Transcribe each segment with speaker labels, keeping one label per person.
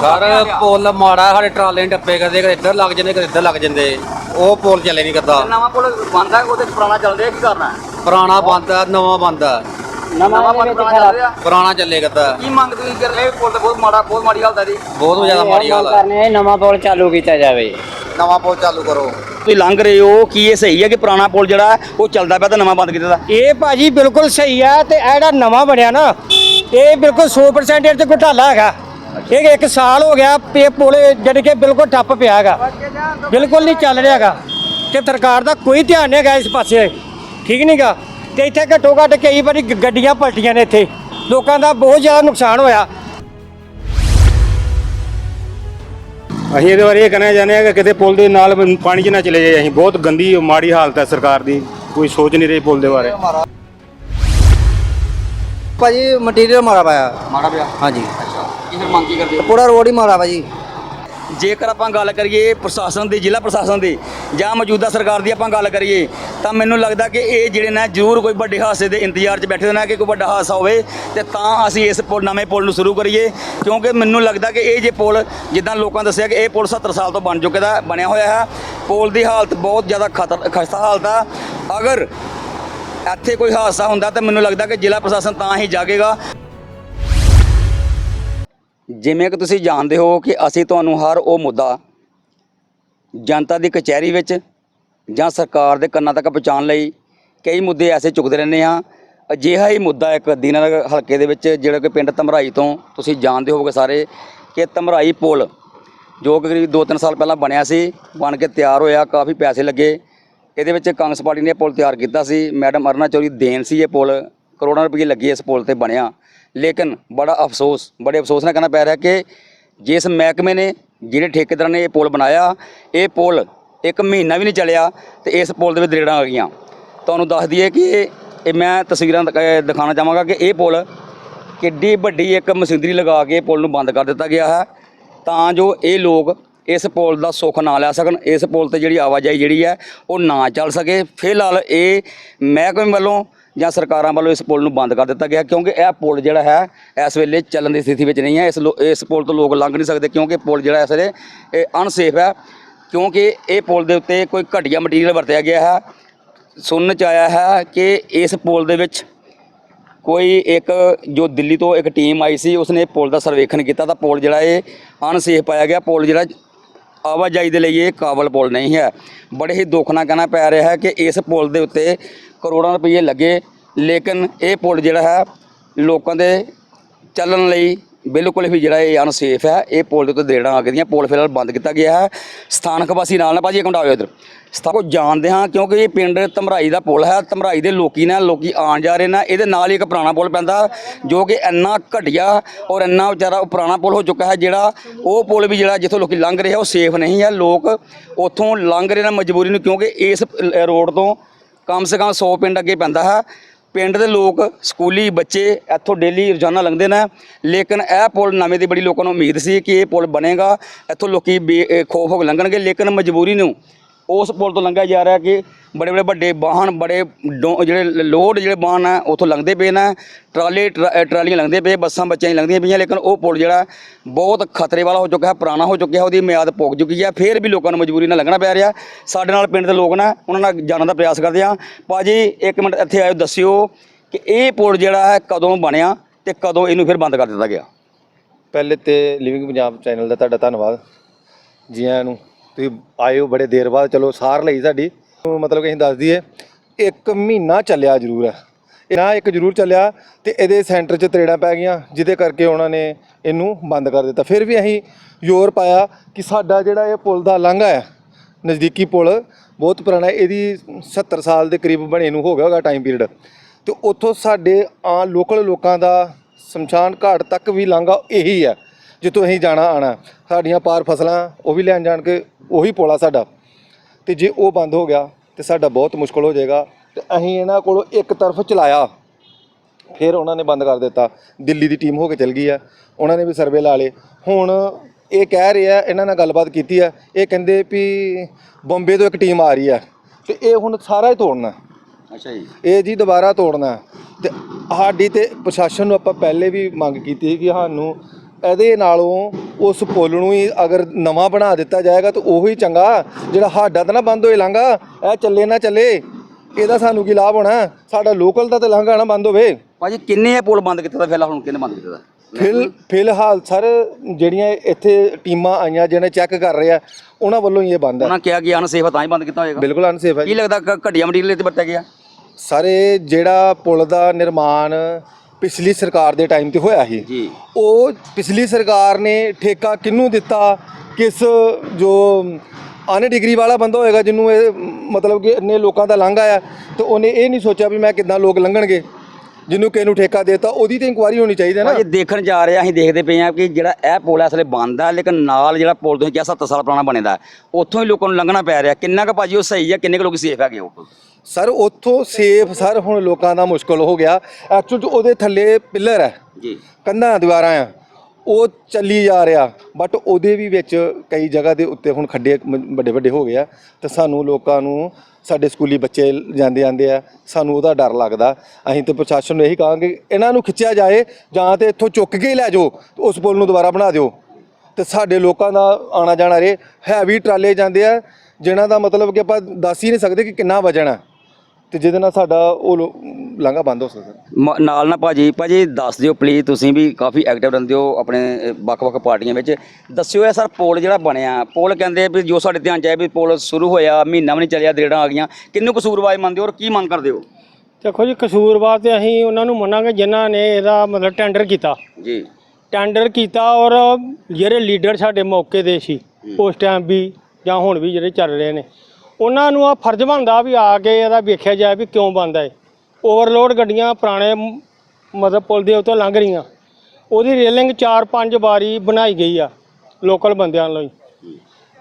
Speaker 1: Sir ਪੁੱਲ ਮਾੜਾ ਸਾਡੇ ਟਰਾਲੇ ਟੱਪੇ ਕਰਦੇ ਕਦੇ ਇੱਧਰ ਲੱਗ ਜਾਂਦੇ ਕਦੇ ਇੱਧਰ ਲੱਗ ਜਾਂਦੇ। ਉਹ ਪੁੱਲ ਚੱਲੇ ਨਹੀਂ ਕਰਦਾ।
Speaker 2: ਨਵਾਂ ਪੁਲ ਬੰਦ ਹੈ ਉਹਦੇ ਪੁਰਾਣਾ ਚੱਲ ਰਿਹਾ ਕੀ ਕਰਨਾ ਹੈ?
Speaker 1: ਪੁਰਾਣਾ ਬੰਦ ਆ ਨਵਾਂ ਬੰਦ ਆ
Speaker 2: ਨਵਾਂ ਪੁਲ ਪੁਰਾਣਾ ਚੱਲ ਰਿਹਾ
Speaker 1: ਪੁਰਾਣਾ ਚੱਲੇ ਕਰਦਾ।
Speaker 2: ਕੀ ਮੰਗ ਤੁਸੀਂ ਕਰ ਰਹੇ ਪੁਲ ਤੇ ਬਹੁਤ ਮਾੜਾ ਬਹੁਤ ਮਾੜੀ ਹਾਲਤ ਹੈ ਦੀ
Speaker 1: ਬਹੁਤ ਜ਼ਿਆਦਾ ਮਾੜੀ ਹਾਲ ਆ
Speaker 3: ਕਰਨੇ ਨਵਾਂ ਪੁਲ ਚਾਲੂ ਕੀਤਾ ਜਾਵੇ।
Speaker 1: ਨਵਾਂ ਪੁੱਲ ਚਾਲੂ ਕਰੋ।
Speaker 2: ਤੁਸੀਂ ਲੰਘ ਰਹੇ ਹੋ ਕੀ ਇਹ ਸਹੀ ਹੈ ਕਿ ਪੁਰਾਣਾ ਪੁਲ ਜਿਹੜਾ ਉਹ ਚੱਲਦਾ ਪਿਆ ਤਾਂ ਨਵਾਂ ਬੰਦ ਕੀਤਾ ਦਾ
Speaker 4: ਇਹ ਭਾਜੀ ਬਿਲਕੁਲ ਸਹੀ ਆ ਤੇ ਇਹ ਜਿਹੜਾ ਨਵਾਂ ਬਣਿਆ ਨਾ ਇਹ ਬਿਲਕੁਲ 100% ਇਹ 'ਚ ਘੁਟਾਲਾ ਹੈਗਾ। ਇਹ ਇੱਕ ਸਾਲ ਹੋ ਗਿਆ ਪੇ ਪੁਲ ਜਿਹੜੀ ਕਿ ਬਿਲਕੁਲ ਠੱਪ ਪਿਆ ਹੈਗਾ। ਬਿਲਕੁਲ ਨਹੀਂ ਚੱਲ ਰਿਹਾ ਹੈਗਾ। ਤੇ ਸਰਕਾਰ ਦਾ ਕੋਈ ਧਿਆਨ ਨਹੀਂ ਹੈਗਾ ਇਸ ਪਾਸੇ। ਠੀਕ ਨਹੀਂਗਾ ਤੇ ਇੱਥੇ ਘੱਟੋ ਘੱਟ ਕਈ ਵਾਰੀ ਗ- ਗੱਡੀਆਂ ਪਲਟੀਆਂ ਨੇ ਇੱਥੇ। ਲੋਕਾਂ ਦਾ ਬਹੁਤ ਜ਼ਿਆਦਾ ਨੁਕਸਾਨ ਹੋਇਆ।
Speaker 5: ਅਸੀਂ ਇਹਦੇ ਬਾਰੇ ਇਹ ਕਹਿਣਾ ਚਾਹੁੰਦੇ ਹਾਂ ਕਿ ਕਿਤੇ ਪੁਲ ਦੇ ਨਾਲ ਪਾਣੀ 'ਚ ਨਾ ਚਲੇ ਜਾਏ ਅਸੀਂ ਬਹੁਤ ਗੰਦੀ ਮਾੜੀ ਹਾਲਤ ਹੈ ਸਰਕਾਰ ਦੀ। ਕੋਈ ਸੋਚ ਨਹੀਂ ਰਹੀ ਪੁਲ ਦੇ ਬਾਰੇ।
Speaker 6: ਭਾਜੀ ਮਟੀਰੀਅਲ ਮਾਰਾ ਪਾਇਆ।
Speaker 2: ਮਾੜਾ ਪਿਆ।
Speaker 6: ਹਾਂਜੀ।
Speaker 2: ਅੱਛਾ ਕੀ ਫਿਰ ਮੰਗ ਕੀ ਕਰਦੇ ਹੋ?
Speaker 6: ਪੂਰਾ ਰੋਡ ਹੀ ਮਾਰਾ ਭਾਜੀ
Speaker 2: ਜੇਕਰ ਆਪਾਂ ਗੱਲ ਕਰੀਏ ਪ੍ਰਸ਼ਾਸਨ ਦੀ ਜ਼ਿਲ੍ਹਾ ਪ੍ਰਸ਼ਾਸਨ ਦੀ ਜਾਂ ਮੌਜੂਦਾ ਸਰਕਾਰ ਦੀ ਆਪਾਂ ਗੱਲ ਕਰੀਏ ਤਾਂ ਮੈਨੂੰ ਲੱਗਦਾ ਕਿ ਇਹ ਜਿਹੜੇ ਨੇ ਜ਼ਰੂਰ ਕੋਈ ਵੱਡੇ ਹਾਦਸੇ ਦੇ ਇੰਤਜ਼ਾਰ 'ਚ ਬੈਠੇ ਨੇ ਕਿ ਕੋਈ ਵੱਡਾ ਹਾਦਸਾ ਹੋਵੇ ਤੇ ਤਾਂ ਅਸੀਂ ਇਸ ਪੁਲ ਨਵੇਂ ਪੁਲ ਨੂੰ ਸ਼ੁਰੂ ਕਰੀਏ। ਕਿਉਂਕਿ ਮੈਨੂੰ ਲੱਗਦਾ ਕਿ ਇਹ ਜੇ ਪੁਲ ਜਿੱਦਾਂ ਲੋਕਾਂ ਦੱਸਿਆ ਕਿ ਇਹ ਪੁਲ 70 ਸਾਲ ਤੋਂ ਬਣ ਚੁੱਕਾ ਦਾ ਬਣਿਆ ਹੋਇਆ ਹੈ। ਪੁਲ ਦੀ ਹਾਲਤ ਬਹੁਤ ਜ਼ਿਆਦਾ ਖਤਰ ਖਸਤਾ ਹਾਲਤ ਆ। ਅਗਰ ਇੱਥੇ ਕੋਈ ਹਾਦਸਾ ਹੁੰਦਾ ਤਾਂ ਮੈਨੂੰ ਲੱਗਦਾ ਕਿ ਜ਼ਿਲ੍ਹਾ ਪ੍ਰਸ਼ਾਸਨ ਤਾਂ ਹੀ ਜਾਗੇਗਾ। ਜਿਵੇਂ ਕਿ ਤੁਸੀਂ ਜਾਣਦੇ ਹੋ ਕਿ ਅਸੀਂ ਤੁਹਾਨੂੰ ਹਰ ਉਹ ਮੁੱਦਾ ਜਨਤਾ ਦੀ ਕਚਹਿਰੀ ਵਿੱਚ ਜਾਂ ਸਰਕਾਰ ਦੇ ਕੰਨਾਂ ਤੱਕ ਪਹੁੰਚਾਉਣ ਲਈ ਕਈ ਮੁੱਦੇ ਐਸੇ ਚੁੱਕਦੇ ਰਹਿੰਦੇ ਹਾਂ। ਅਜਿਹਾ ਹੀ ਮੁੱਦਾ ਇੱਕ ਦੀਨਾਨਗਰ ਹਲਕੇ ਦੇ ਵਿੱਚ ਜਿਹੜਾ ਕਿ ਪਿੰਡ ਧਮਰਾਈ ਤੋਂ ਤੁਸੀਂ ਜਾਣਦੇ ਹੋਵੋਗੇ ਸਾਰੇ ਕਿ ਧਮਰਾਈ ਪੁਲ, ਜੋ ਕਿ ਕਰੀਬ 2-3 ਸਾਲ ਪਹਿਲਾਂ ਬਣਿਆ ਸੀ, ਬਣ ਕੇ ਤਿਆਰ ਹੋਇਆ, ਕਾਫੀ ਪੈਸੇ ਲੱਗੇ। ਇਹਦੇ ਵਿੱਚ ਕਾਂਗਰਸ ਪਾਰਟੀ ਨੇ ਇਹ ਪੁਲ ਤਿਆਰ ਕੀਤਾ ਸੀ। ਮੈਡਮ ਅਰਨਾ ਚੌਰੀ ਦੇਣ ਸੀ ਇਹ ਪੁਲ, ਕਰੋੜਾਂ ਰੁਪਏ ਲੱਗੇ ਇਸ ਪੁਲ ਤੇ ਬਣਿਆ। ਲੇਕਿਨ ਬੜਾ ਅਫਸੋਸ, ਬੜੇ ਅਫਸੋਸ ਨਾਲ ਕਹਿਣਾ ਪੈ ਰਿਹਾ ਕਿ ਜਿਸ ਮਹਿਕਮੇ ਨੇ, ਜਿਹੜੇ ਠੇਕੇਦਾਰਾਂ ਨੇ ਇਹ ਪੁਲ ਬਣਾਇਆ, ਇਹ ਪੁਲ ਇੱਕ ਮਹੀਨਾ ਵੀ ਨਹੀਂ ਚੱਲਿਆ ਤੇ ਇਸ ਪੁਲ ਦੇ ਵਿੱਚ ਦਰੇੜਾਂ ਆ ਗਈਆਂ। ਤੁਹਾਨੂੰ ਦੱਸ ਦਈਏ ਕਿ ਇਹ- ਮੈਂ ਤਸਵੀਰਾਂ ਦਿਖਾਉਣਾ ਚਾਹਾਂਗਾ ਕਿ ਇਹ ਪੁਲ ਕਿੱਡੀ ਵੱਡੀ ਇੱਕ ਮਸ਼ੀਨਰੀ ਲਗਾ ਕੇ ਪੁਲ ਨੂੰ ਬੰਦ ਕਰ ਦਿੱਤਾ ਗਿਆ ਹੈ। ਤਾਂ ਜੋ ਇਹ ਲੋਕ ਇਸ ਪੁਲ ਦਾ ਸੁੱਖ ਨਾ ਲੈ ਸਕਣ, ਇਸ ਪੁਲ ਤੇ ਜਿਹੜੀ ਆਵਾਜਾਈ ਜਿਹੜੀ ਹੈ, ਉਹ ਨਾ ਚੱਲ ਸਕੇ। ਫਿਲਹਾਲ ਇਹ ਮਹਿਕਮੇ ਵੱਲੋਂ ਜਾਂ ਸਰਕਾਰਾਂ ਵੱਲੋਂ ਇਸ ਪੁਲ ਨੂੰ ਬੰਦ ਕਰ ਦਿੱਤਾ ਗਿਆ, ਕਿਉਂਕਿ ਇਹ ਪੁਲ ਜਿਹੜਾ ਹੈ, ਇਸ ਵੇਲੇ ਚੱਲਣ ਦੀ ਸਥਿਤੀ ਵਿੱਚ ਨਹੀਂ ਹੈ। ਇਸ ਲੋ- ਇਸ ਪੁਲ ਤੋਂ ਲੋਕ ਲੰਘ ਨਹੀਂ ਸਕਦੇ, ਕਿਉਂਕਿ ਪੁਲ ਜਿਹੜਾ ਇਸ ਵੇਲੇ, ਇਹ ਅਨਸੇਫ ਹੈ, ਕਿਉਂਕਿ ਇਹ ਪੁਲ ਦੇ ਉੱਤੇ ਕੋਈ ਘਟੀਆ ਮਟੀਰੀਅਲ ਵਰਤਿਆ ਗਿਆ ਹੈ। ਸੁਣਨ ਚ ਆਇਆ ਹੈ ਕਿ ਇਸ ਪੁਲ ਦੇ ਵਿੱਚ ਕੋਈ ਇੱਕ, ਜੋ ਦਿੱਲੀ ਤੋਂ ਇੱਕ ਟੀਮ ਆਈ ਸੀ, ਉਸਨੇ ਪੁਲ ਦਾ ਸਰਵੇਖਣ ਕੀਤਾ ਤਾਂ ਪੁਲ ਜਿਹੜਾ ਇਹ ਅਨਸੇਫ ਪਾਇਆ ਗਿਆ। ਪੁਲ ਜਿਹੜਾ ਆਵਾਜਾਈ ਦੇ ਲਈ ਇਹ ਕਾਬਲ ਪੁਲ ਨਹੀਂ ਹੈ। ਬੜੇ ਹੀ ਦੁੱਖ ਨਾਲ ਕਹਿਣਾ ਪੈ ਰਿਹਾ ਹੈ ਕਿ ਇਸ ਪੁਲ ਦੇ ਉੱਤੇ ਕਰੋੜਾਂ ਰੁਪਏ ਲੱਗੇ, ਲੇਕਿਨ ਇਹ ਪੁਲ ਜਿਹੜਾ ਹੈ, ਲੋਕਾਂ ਦੇ ਚੱਲਣ ਲਈ ਬਿਲਕੁਲ ਵੀ ਜਿਹੜਾ ਇਹ ਅਨਸੇਫ ਹੈ, ਇਹ ਪੁਲ ਦੇ ਉੱਤੇ ਦੇੜਾਂ ਆ ਗਈਆਂ ਪੁਲ ਫਿਲਹਾਲ ਬੰਦ ਕੀਤਾ ਗਿਆ ਹੈ। ਸਥਾਨਕ ਵਾਸੀ ਨਾਲ ਨਾ ਭਾਜੀ, ਇੱਕ ਮਿੰਟ ਆਇਓ ਇੱਧਰ। ਸਥਾਨਕ ਕੋ ਜਾਣਦੇ ਹਾਂ, ਕਿਉਂਕਿ ਇਹ ਪਿੰਡ ਧਮਰਾਈ ਦਾ ਪੁਲ ਹੈ, ਧਮਰਾਈ ਦੇ ਲੋਕੀ ਨੇ, ਲੋਕੀ ਆਣ ਜਾ ਰਹੇ ਨੇ, ਇਹਦੇ ਨਾਲ ਹੀ ਇੱਕ ਪੁਰਾਣਾ ਪੁਲ ਪੈਂਦਾ, ਜੋ ਕਿ ਇੰਨਾ ਘਟੀਆ ਔਰ ਇੰਨਾ ਵਿਚਾਰਾ ਪੁਰਾਣਾ ਪੁਲ ਹੋ ਚੁੱਕਾ ਹੈ, ਜਿਹੜਾ ਉਹ ਪੁਲ ਵੀ ਜਿਹੜਾ ਜਿੱਥੋਂ ਲੋਕੀ ਲੰਘ ਰਹੇ ਆ, ਉਹ ਸੇਫ ਨਹੀਂ ਹੈ। ਲੋਕ ਉੱਥੋਂ ਲੰਘ ਰਹੇ ਨੇ ਮਜਬੂਰੀ ਨੂੰ, ਕਿਉਂਕਿ ਇਸ ਰੋਡ ਤੋਂ ਕਮ ਸੇ ਕਮ 100 ਪਿੰਡ ਅੱਗੇ ਪੈਂਦਾ ਹੈ। ਪਿੰਡ ਦੇ ਲੋਕ, ਸਕੂਲੀ ਬੱਚੇ ਇੱਥੋਂ ਡੇਲੀ ਰੋਜ਼ਾਨਾ ਲੰਘਦੇ ਨੇ। ਲੇਕਿਨ ਇਹ ਪੁਲ ਨਵੇਂ ਦੀ ਬੜੀ ਲੋਕਾਂ ਨੂੰ ਉਮੀਦ ਸੀ ਕਿ ਇਹ ਪੁਲ ਬਣੇਗਾ। ਇੱਥੋਂ ਲੋਕੀ ਬੇ- ਅਹ ਖੌਫ ਹੋ ਲੰਘਣਗੇ। ਲੇਕਿਨ ਮਜਬੂਰੀ ਨੂੰ ਉਸ ਪੁਲ ਤੋਂ ਲੰਘਿਆ ਜਾ ਰਿਹਾ ਕਿ ਬੜੇ ਬੜੇ ਵੱਡੇ ਵਾਹਨ, ਬੜੇ ਡੋ- ਜਿਹੜੇ ਲੋਡ ਜਿਹੜੇ ਵਾਹਨ ਆ, ਉੱਥੋਂ ਲੰਘਦੇ ਪਏ ਨੇ। ਟਰਾਲੇ, ਟਰਾ- ਟਰਾਲੀਆਂ ਲੰਘਦੇ ਪਏ ਬੱਸਾਂ, ਬੱਚਿਆਂ ਹੀ ਲੰਘਦੀਆਂ ਪਈਆਂ, ਲੇਕਿਨ ਉਹ ਪੁਲ ਜਿਹੜਾ ਬਹੁਤ ਖਤਰੇ ਵਾਲਾ ਹੋ ਚੁੱਕਾ ਹੈ, ਪੁਰਾਣਾ ਹੋ ਚੁੱਕਿਆ ਉਹਦੀ ਮਿਆਦ ਪੁੱਗ ਚੁੱਕੀ ਹੈ। ਫਿਰ ਵੀ ਲੋਕਾਂ ਨੂੰ ਮਜਬੂਰੀ ਨਾਲ ਲੰਘਣਾ ਪੈ ਰਿਹਾ। ਸਾਡੇ ਨਾਲ ਪਿੰਡ ਦੇ ਲੋਕ ਨੇ, ਉਹਨਾਂ ਨਾਲ ਜਾਣ ਦਾ ਪ੍ਰਯਾਸ ਕਰਦੇ ਹਾਂ। ਭਾਜੀ, ਇੱਕ ਮਿੰਟ ਇੱਥੇ ਆਇਓ, ਦੱਸਿਓ ਕਿ ਇਹ ਪੁਲ ਜਿਹੜਾ ਹੈ ਕਦੋਂ ਬਣਿਆ ਤੇ ਕਦੋਂ ਇਹਨੂੰ ਫਿਰ ਬੰਦ ਕਰ ਦਿੱਤਾ ਗਿਆ?
Speaker 7: ਪਹਿਲੇ ਤੇ ਲਿਵਿੰਗ ਪੰਜਾਬ ਚੈਨਲ ਦਾ ਤੁਹਾਡਾ ਧੰਨਵਾਦ। ਜੀ ਆਇਆਂ ਨੂੰ। ਤੁਸੀਂ ਆਏ ਹੋ ਬੜੇ ਦੇਰ ਬਾਅਦ, ਚਲੋ ਸਾਰ ਲਈ ਸਾਡੀ। ਮਤਲਬ ਕਿ ਅਸੀਂ ਦੱਸ ਦਈਏ, ਇੱਕ ਮਹੀਨਾ ਚੱਲਿਆ ਜ਼ਰੂਰ ਹੈ। ਇਹ ਨਾ ਇੱਕ ਜ਼ਰੂਰ ਚੱਲਿਆ ਤੇ ਇਹਦੇ ਸੈਂਟਰ 'ਚ ਤਰੇੜਾਂ ਪੈ ਗਈਆਂ, ਜਿਹਦੇ ਕਰਕੇ ਉਹਨਾਂ ਨੇ ਇਹਨੂੰ ਬੰਦ ਕਰ ਦਿੱਤਾ। ਫਿਰ ਵੀ ਅਸੀਂ ਜ਼ੋਰ ਪਾਇਆ ਕਿ ਸਾਡਾ ਜਿਹੜਾ ਇਹ ਪੁਲ ਦਾ ਲਾਂਘਾ ਹੈ ਨਜ਼ਦੀਕੀ ਪੁਲ, ਬਹੁਤ ਪੁਰਾਣਾ, ਇਹਦੀ 70 ਸਾਲ ਦੇ ਕਰੀਬ ਬਣੇ ਨੂੰ ਹੋ ਗਿਆ ਹੋਗਾ ਟਾਈਮ ਪੀਰੀਅਡ ਤੇ ਉੱਥੋਂ ਸਾਡੇ ਆ ਲੋਕਲ ਲੋਕਾਂ ਦਾ ਸ਼ਮਸ਼ਾਨ ਘਾਟ ਤੱਕ ਵੀ ਲਾਂਘਾ ਇਹੀ ਹੈ ਜਿੱਥੋਂ ਅਸੀਂ ਜਾਣਾ ਆਣਾ ਸਾਡੀਆਂ ਪਾਰ ਫਸਲਾਂ ਉਹ ਵੀ ਲੈਣ ਜਾਣ ਕੇ ਉਹੀ ਪੋਲਾ ਸਾਡਾ। ਤੇ ਜੇ ਉਹ ਬੰਦ ਹੋ ਗਿਆ ਤੇ ਸਾਡਾ ਬਹੁਤ ਮੁਸ਼ਕਲ ਹੋ ਜਾਏਗਾ। ਤੇ ਅਸੀਂ ਇਹਨਾਂ ਕੋਲੋਂ ਇੱਕ ਤਰਫ ਚਲਾਇਆ। ਫਿਰ ਉਹਨਾਂ ਨੇ ਬੰਦ ਕਰ ਦਿੱਤਾ। ਦਿੱਲੀ ਦੀ ਟੀਮ ਹੋ ਕੇ ਚਲ ਗਈ ਆ। ਉਹਨਾਂ ਨੇ ਵੀ ਸਰਵੇ ਲਾ ਲਏ। ਹੁਣ ਇਹ ਕਹਿ ਰਿਹਾ ਇਹਨਾਂ ਨਾਲ ਗੱਲਬਾਤ ਕੀਤੀ ਆ। ਇਹ ਕਹਿੰਦੇ ਵੀ ਬੰਬੇ ਤੋਂ ਇੱਕ ਟੀਮ ਆ ਰਹੀ ਆ। ਤੇ ਇਹ ਹੁਣ ਸਾਰਾ ਹੀ ਤੋੜਨਾ।
Speaker 2: ਅੱਛਾ ਜੀ।
Speaker 7: ਇਹ ਜੀ ਦੁਬਾਰਾ ਤੋੜਨਾ। ਤੇ ਸਾਡੀ ਤੇ ਪ੍ਰਸ਼ਾਸਨ ਨੂੰ ਆਪਾਂ ਪਹਿਲੇ ਵੀ ਮੰਗ ਕੀਤੀ ਸੀ ਕਿ ਸਾਨੂੰ ਇਹਦੇ ਨਾਲੋਂ ਉਸ ਪੁਲ ਨੂੰ ਹੀ ਅਗਰ ਨਵਾਂ ਬਣਾ ਦਿੱਤਾ ਜਾਏਗਾ ਤਾਂ ਉਹੀ ਚੰਗਾ। ਜਿਹੜਾ ਸਾਡਾ ਤਾਂ ਨਾ ਬੰਦ ਹੋਏ ਲਾਂਗਾ ਇਹ ਚੱਲੇ ਨਾ ਚੱਲੇ ਇਹਦਾ ਸਾਨੂੰ ਕੀ ਲਾਭ ਹੋਣਾ? ਸਾਡਾ ਲੋਕਲ ਦਾ ਤਾਂ ਲਾਂਘਾ ਨਾ ਬੰਦ ਹੋਵੇ।
Speaker 2: ਭਾਜੀ ਕਿੰਨੇ ਇਹ ਪੁਲ ਬੰਦ ਕੀਤਾ ਤਾਂ ਫਿਲਹਾਲ ਹੁਣ ਕਿੰਨੇ ਬੰਦ ਕੀਤਾ ਦਾ?
Speaker 7: ਫਿਲ ਫਿਲਹਾਲ ਸਰ ਜਿਹੜੀਆਂ ਇੱਥੇ ਟੀਮਾਂ ਆਈਆਂ ਜਿਹਨੇ ਚੈੱਕ ਕਰ ਰਹੇ ਆ ਉਹਨਾਂ ਵੱਲੋਂ ਹੀ ਇਹ ਬੰਦ ਹੈ
Speaker 2: ਉਹਨਾਂ ਕਿਹਾ ਕਿ ਅਨਸੇਫ ਤਾਂ ਹੀ ਬੰਦ ਕੀਤਾ ਹੋਏਗਾ।
Speaker 7: ਬਿਲਕੁਲ ਅਨਸੇਫ ਹੈ
Speaker 2: ਕੀ। ਲੱਗਦਾ ਘਟੀਆ ਮਟੀਰੀਅਲ ਤੇ ਵਰਤਿਆ ਗਿਆ?
Speaker 7: ਸਾਰੇ ਜਿਹੜਾ ਪੁਲ ਦਾ ਨਿਰਮਾਣ ਪਿਛਲੀ ਸਰਕਾਰ ਦੇ ਟਾਈਮ ਤੇ ਹੋਇਆ ਸੀ।
Speaker 2: ਜੀ।
Speaker 7: ਉਹ ਪਿਛਲੀ ਸਰਕਾਰ ਨੇ ਠੇਕਾ ਕਿਹਨੂੰ ਦਿੱਤਾ? ਕਿਸ ਜੋ ਅਨ ਡਿਗਰੀ ਵਾਲਾ ਬੰਦਾ ਹੋਏਗਾ ਜਿਹਨੂੰ ਇਹ ਮਤਲਬ ਕਿ ਇੰਨੇ ਲੋਕਾਂ ਦਾ ਲੰਘ ਆਇਆ ਤੇ ਉਹਨੇ ਇਹ ਨਹੀਂ ਸੋਚਿਆ ਵੀ ਮੈਂ ਕਿੱਦਾਂ ਲੋਕ ਲੰਘਣਗੇ। ਜਿਹਨੂੰ ਕਿਸੇ ਨੂੰ ਠੇਕਾ ਦੇਤਾ ਉਹਦੀ ਤੇ ਇਨਕੁਆਰੀ ਹੋਣੀ ਚਾਹੀਦੀ ਹੈ ਨਾ।
Speaker 2: ਭਾਜੀ ਦੇਖਣ ਜਾ ਰਹੇ ਆ ਅਸੀਂ ਦੇਖਦੇ ਪਏ ਆ ਕਿ ਜਿਹੜਾ ਇਹ ਪੁਲ ਇਸ ਵੇਲੇ ਬੰਦ ਆ ਲੇਕਿਨ ਨਾਲ ਜਿਹੜਾ ਪੁਲ ਤੁਸੀਂ ਕਿਹਾ 70 ਸਾਲ ਪੁਰਾਣਾ ਬਣੇਦਾ ਉੱਥੋਂ ਹੀ ਲੋਕਾਂ ਨੂੰ ਲੰਘਣਾ ਪੈ ਰਿਹਾ। ਕਿੰਨਾ ਕੁ ਭਾਜੀ ਉਹ ਸਹੀ ਆ ਕਿੰਨੇ ਕੁ ਲੋਕ ਸੇਫ ਹੈਗੇ ਉਹ?
Speaker 7: ਸਰ ਉੱਥੋਂ ਸੇਫ ਸਰ ਹੁਣ ਲੋਕਾਂ ਦਾ ਮੁਸ਼ਕਲ ਹੋ ਗਿਆ। ਐਕਚੁਅਲ ਉਹਦੇ ਥੱਲੇ ਪਿੱਲਰ ਹੈ।
Speaker 2: ਜੀ।
Speaker 7: ਕੰਧਾਂ ਦੀਵਾਰਾਂ ਆ। ਉਹ ਚੱਲੀ ਜਾ ਰਿਹਾ। ਬਟ ਉਹਦੇ ਵੀ ਵਿੱਚ ਕਈ ਜਗ੍ਹਾ ਦੇ ਉੱਤੇ ਹੁਣ ਖੱਡੇ ਵੱਡੇ ਵੱਡੇ ਹੋ ਗਏ ਆ। ਤੇ ਸਾਨੂੰ ਲੋਕਾਂ ਨੂੰ ਸਾਡੇ ਸਕੂਲੀ ਬੱਚੇ ਜਾਂਦੇ ਆਂਦੇ ਆ। ਸਾਨੂੰ ਉਹਦਾ ਡਰ ਲੱਗਦਾ। ਅਸੀਂ ਤੇ ਪ੍ਰਸ਼ਾਸਨ ਨੂੰ ਇਹੀ ਕਹਾਂਗੇ ਇਹਨਾਂ ਨੂੰ ਖਿੱਚਿਆ ਜਾਏ ਜਾਂ ਤੇ ਇੱਥੋਂ ਚੁੱਕ ਕੇ ਹੀ ਲੈ ਜਾਓ ਉਸ ਪੁਲ ਨੂੰ ਦੁਬਾਰਾ ਬਣਾ ਦਿਓ। ਤੇ ਸਾਡੇ ਲੋਕਾਂ ਦਾ ਆਣਾ ਜਾਣਾ ਰੇ ਹੈਵੀ ਟਰਾਲੇ ਜਾਂਦੇ ਆ ਜਿਨ੍ਹਾਂ ਦਾ ਮਤਲਬ ਕਿ ਆਪਾਂ ਦੱਸ ਹੀ ਨਹੀਂ ਸਕਦੇ ਕਿ ਕਿੰਨਾ ਵਜਨ ਹੈ ਤੇ ਜਿਹਦੇ ਨਾਲ ਸਾਡਾ ਉਹ ਲੋ- ਲਾਂਘਾ ਬੰਦ ਹੋ ਸਕਦਾ
Speaker 2: ਮ- ਨਾਲ ਨਾ ਭਾਜੀ ਭਾਜੀ ਦੱਸ ਦਿਓ ਪਲੀਜ਼ ਤੁਸੀਂ ਵੀ ਕਾਫੀ ਐਕਟਿਵ ਰਹਿੰਦੇ ਹੋ ਆਪਣੇ ਅ, ਵੱਖ-ਵੱਖ ਪਾਰਟੀਆਂ ਵਿੱਚ। ਦੱਸਿਓ ਇਹ ਸਰ ਪੁਲ ਜਿਹੜਾ ਬਣਿਆ ਪੁਲ ਕਹਿੰਦੇ ਵੀ ਜੋ ਸਾਡੇ ਧਿਆਨ ਚ ਆਇਆ ਵੀ ਪੁਲ ਸ਼ੁਰੂ ਹੋਇਆ ਮਹੀਨਾ ਵੀ ਨਹੀਂ ਚੱਲਿਆ ਦੇੜਾਂ ਆ ਗਈਆਂ। ਕਿੰਨੂੰ ਕਸੂਰਵਾਜ ਮੰਨਦੇ ਹੋ ਔਰ ਕੀ ਮੰਗ ਕਰਦੇ ਹੋ?
Speaker 4: ਦੇਖੋ ਜੀ ਕਸੂਰਵਾਰ ਤੇ ਅਸੀਂ ਉਹਨਾਂ ਨੂੰ ਮੰਨਾਂਗੇ ਜਿਨ੍ਹਾਂ ਨੇ ਇਹਦਾ ਮਤਲਬ ਟੈਂਡਰ ਕੀਤਾ।
Speaker 2: ਜੀ।
Speaker 4: ਟੈਂਡਰ ਕੀਤਾ ਔਰ ਜਿਹੜੇ ਲੀਡਰ ਸਾਡੇ ਮੌਕੇ ਦੇ ਸੀ ਉਸ ਟਾਈਮ ਵੀ ਜਾਂ ਹੁਣ ਵੀ ਜਿਹੜੇ ਚੱਲ ਰਹੇ ਨੇ। ਉਹਨਾਂ ਨੂੰ ਆ ਫਰਜ਼ ਬਣਦਾ ਵੀ ਆ ਕੇ ਇਹਦਾ ਵੇਖਿਆ ਜਾਏ ਵੀ ਕਿਉਂ ਬਣਦਾ ਹੈ। ਓਵਰਲੋਡ ਗੱਡੀਆਂ ਪੁਰਾਣੇ ਮਤਲਬ ਪੁਲ ਦੇ ਉੱਤੇ ਲੰਘ ਰਹੀਆਂ। ਉਹਦੀ ਰੇਲਿੰਗ 4-5 ਵਾਰੀ ਬਣਾਈ ਗਈ ਆ ਲੋਕਲ ਬੰਦਿਆਂ ਲਈ।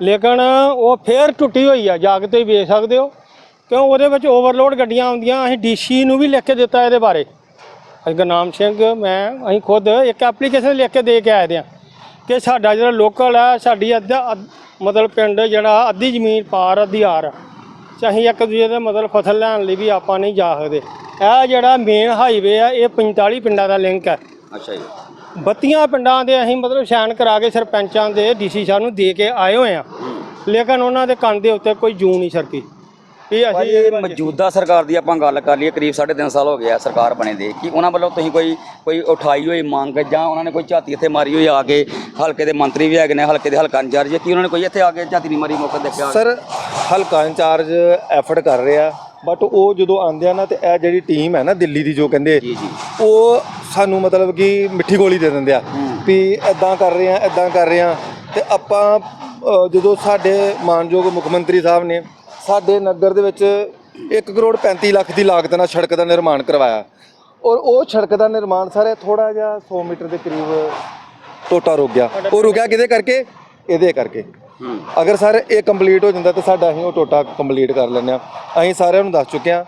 Speaker 4: ਲੇਕਿਨ ਉਹ ਫੇਰ ਟੁੱਟੀ ਹੋਈ ਆ, ਜਾ ਕੇ ਤੁਸੀਂ ਵੇਖ ਸਕਦੇ ਹੋ। ਕਿਉਂ ਉਹਦੇ ਵਿੱਚ ਓਵਰਲੋਡ ਗੱਡੀਆਂ ਆਉਂਦੀਆਂ, ਅਸੀਂ ਡੀਸੀ ਨੂੰ ਵੀ ਲਿਖ ਕੇ ਦਿੱਤਾ ਇਹਦੇ ਬਾਰੇ। ਅਸੀਂ ਗੁਰਨਾਮ ਸਿੰਘ, ਮੈਂ, ਅਸੀਂ ਖੁਦ ਇੱਕ ਐਪਲੀਕੇਸ਼ਨ ਲਿਖ ਕੇ ਦੇ ਕੇ ਆਏ ਦੇ ਆ ਕਿ ਸਾਡਾ ਜਿਹੜਾ ਲੋਕਲ ਆ, ਸਾਡੀ ਅੱਧਾ ਅੱਧ- ਮਤਲਬ ਪਿੰਡ ਜਿਹੜਾ ਅੱਧੀ ਜ਼ਮੀਨ ਪਾਰ ਅੱਧੀ ਆਰ। ਅਸੀਂ ਇੱਕ ਦੂਜੇ ਦੇ ਮਤਲਬ ਫਸਲ ਲੈਣ ਲਈ ਵੀ ਆਪਾਂ ਨਹੀਂ ਜਾ ਸਕਦੇ। ਇਹ ਜਿਹੜਾ ਮੇਨ ਹਾਈਵੇ ਆ ਇਹ 45 ਪਿੰਡਾਂ ਦਾ ਲਿੰਕ ਹੈ
Speaker 2: ਅੱਛਾ ਜੀ।
Speaker 4: 32 ਪਿੰਡਾਂ ਦੇ ਅਸੀਂ ਮਤਲਬ ਸ਼ਾਨ ਕਰਾ ਕੇ ਸਰਪੰਚਾਂ ਦੇ ਡੀਸੀ ਸਾਹਿਬ ਨੂੰ ਦੇ ਕੇ ਆਏ ਹੋਏ ਆ। ਲੇਕਿਨ ਉਹਨਾਂ ਦੇ ਕੰਨ ਦੇ ਉੱਤੇ ਕੋਈ ਜੂ ਨਹੀਂ ਸਰਕੀ। ਅਸੀਂ
Speaker 2: ਭਾਜੀ ਮੌਜੂਦਾ ਸਰਕਾਰ ਦੀ ਆਪਾਂ ਗੱਲ ਕਰ ਲਈਏ ਕਰੀਬ 3.5 ਸਾਲ ਹੋ ਗਿਆ ਸਰਕਾਰ ਬਣੇ ਦੇ। ਕਿ ਉਹਨਾਂ ਵੱਲੋਂ ਤੁਸੀਂ ਕੋਈ ਕੋਈ ਉਠਾਈ ਹੋਈ ਮੰਗ ਜਾਂ ਉਹਨਾਂ ਨੇ ਕੋਈ ਝਾਤੀ ਇੱਥੇ ਮਾਰੀ ਹੋਈ ਆ ਕੇ ਹਲਕੇ ਦੇ ਮੰਤਰੀ ਵੀ ਹੈਗੇ ਨੇ ਹਲਕੇ ਦੇ ਹਲਕਾ ਇੰਚਾਰਜ ਕੀ ਉਹਨਾਂ ਨੇ ਕੋਈ ਇੱਥੇ ਆ ਕੇ ਝਾਤੀ ਨਹੀਂ ਮਾਰੀ ਮੌਕਾ ਦੇਖਿਆ?
Speaker 7: ਸਰ ਹਲਕਾ ਇੰਚਾਰਜ ਐਫਰਟ ਕਰ ਰਿਹਾ ਬਟ ਉਹ ਜਦੋਂ ਆਉਂਦੇ ਆ ਨਾ ਤੇ ਇਹ ਜਿਹੜੀ ਟੀਮ ਹੈ ਨਾ ਦਿੱਲੀ ਦੀ ਜੋ ਕਹਿੰਦੇ
Speaker 2: ਜੀ ਜੀ।
Speaker 7: ਉਹ ਸਾਨੂੰ ਮਤਲਬ ਕਿ ਮਿੱਠੀ ਗੋਲੀ ਦੇ ਦਿੰਦੇ ਆ ਵੀ ਐਦਾਂ ਕਰ ਰਹੇ ਆ ਐਦਾਂ ਕਰ ਰਹੇ ਆ। ਤੇ ਆਪਾਂ ਅ, ਜਦੋਂ ਸਾਡੇ ਮਾਨਯੋਗ ਮੁੱਖ ਮੰਤਰੀ ਸਾਹਿਬ ਨੇ ਸਾਡੇ ਨਗਰ ਦੇ ਵਿੱਚ 1 ਕਰੋੜ 35 ਲੱਖ ਦੀ ਲਾਗਤ ਨਾਲ ਸੜਕ ਦਾ ਨਿਰਮਾਣ ਕਰਵਾਇਆ। ਔਰ ਉਹ ਸੜਕ ਦਾ ਨਿਰਮਾਣ ਸਾਰੇ ਥੋੜਾ ਜਿਹਾ 100 ਮੀਟਰ ਦੇ ਕਰੀਬ ਟੋਟਾ ਰੁਕ ਗਿਆ। ਉਹ ਰੁਕਿਆ ਕਿਹਦੇ ਕਰਕੇ? ਇਹਦੇ ਕਰਕੇ। ਅਗਰ ਸਰ ਇਹ ਕੰਪਲੀਟ ਹੋ ਜਾਂਦਾ ਤਾਂ ਸਾਡਾ ਅਸੀਂ ਉਹ ਟੋਟਾ ਕੰਪਲੀਟ ਕਰ ਲੈਂਦੇ ਆ ਅਸੀਂ ਸਾਰਿਆਂ ਨੂੰ ਦੱਸ ਚੁੱਕੇ ਆ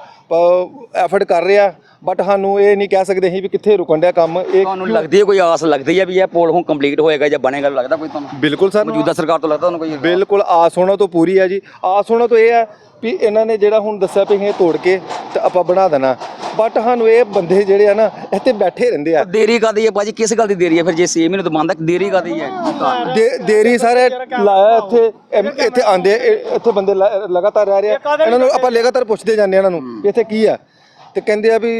Speaker 7: ਐਫਰਟ ਕਰ ਰਿਹਾ। ਬਟ ਸਾਨੂੰ ਇਹ ਨਹੀਂ ਕਹਿ ਸਕਦੇ ਅਸੀਂ ਵੀ ਕਿੱਥੇ ਰੁਕਣ ਡਿਆ ਕੰਮ। ਇਹ
Speaker 2: ਤੁਹਾਨੂੰ ਲੱਗਦੀ ਹੈ ਕੋਈ ਆਸ ਲੱਗਦੀ ਹੈ ਵੀ ਇਹ ਪੁਲ ਹੁਣ ਕੰਪਲੀਟ ਹੋਏਗਾ ਜਾਂ ਬਣੇਗਾ ਲੱਗਦਾ ਕੋਈ ਤੁਹਾਨੂੰ?
Speaker 7: ਬਿਲਕੁਲ ਸਰ
Speaker 2: ਮੌਜੂਦਾ ਸਰਕਾਰ ਤੋਂ ਲੱਗਦਾ ਤੁਹਾਨੂੰ ਕੋਈ
Speaker 7: ਬਿਲਕੁਲ ਆਸ ਹੋਣਾ ਤੋਂ ਪੂਰੀ ਹੈ ਜੀ। ਆਸ ਹੋਣਾ ਤੋਂ ਇਹ ਹੈ ਵੀ ਇਹਨਾਂ ਨੇ ਜਿਹੜਾ ਹੁਣ ਦੱਸਿਆ ਵੀ ਇਹ ਤੋੜ ਕੇ ਤੇ ਆਪਾਂ ਬਣਾ ਦੇਣਾ। ਬਟ ਸਾਨੂੰ ਇਹ ਬੰਦੇ ਜਿਹੜੇ ਆ ਨਾ ਇੱਥੇ ਬੈਠੇ ਰਹਿੰਦੇ ਆ।
Speaker 2: ਦੇਰੀ ਕਾਦੀ ਹੈ ਭਾਜੀ? ਕਿਸ ਗੱਲ ਦੀ ਦੇਰੀ ਹੈ? ਫਿਰ ਜੇ 6 ਮਹੀਨੇ ਤੋਂ ਬੰਦ ਦੇਰੀ ਕਾਦੀ ਹੈ?
Speaker 7: ਦੇਰੀ ਸਾਰੇ ਲਾਇਆ ਇੱਥੇ ਇੱਥੇ ਆਂਦੇ ਇੱਥੇ ਬੰਦੇ ਲਗਾਤਾਰ ਰਹਿ ਰਹੇ ਆ। ਇਹਨਾਂ ਨੂੰ ਆਪਾਂ ਲਗਾਤਾਰ ਪੁੱਛਦੇ ਜਾਂਦੇ ਆ ਇਹਨਾਂ ਨੂੰ ਇੱਥੇ ਕੀ ਆ ਤੇ ਕਹਿੰਦੇ ਆ ਵੀ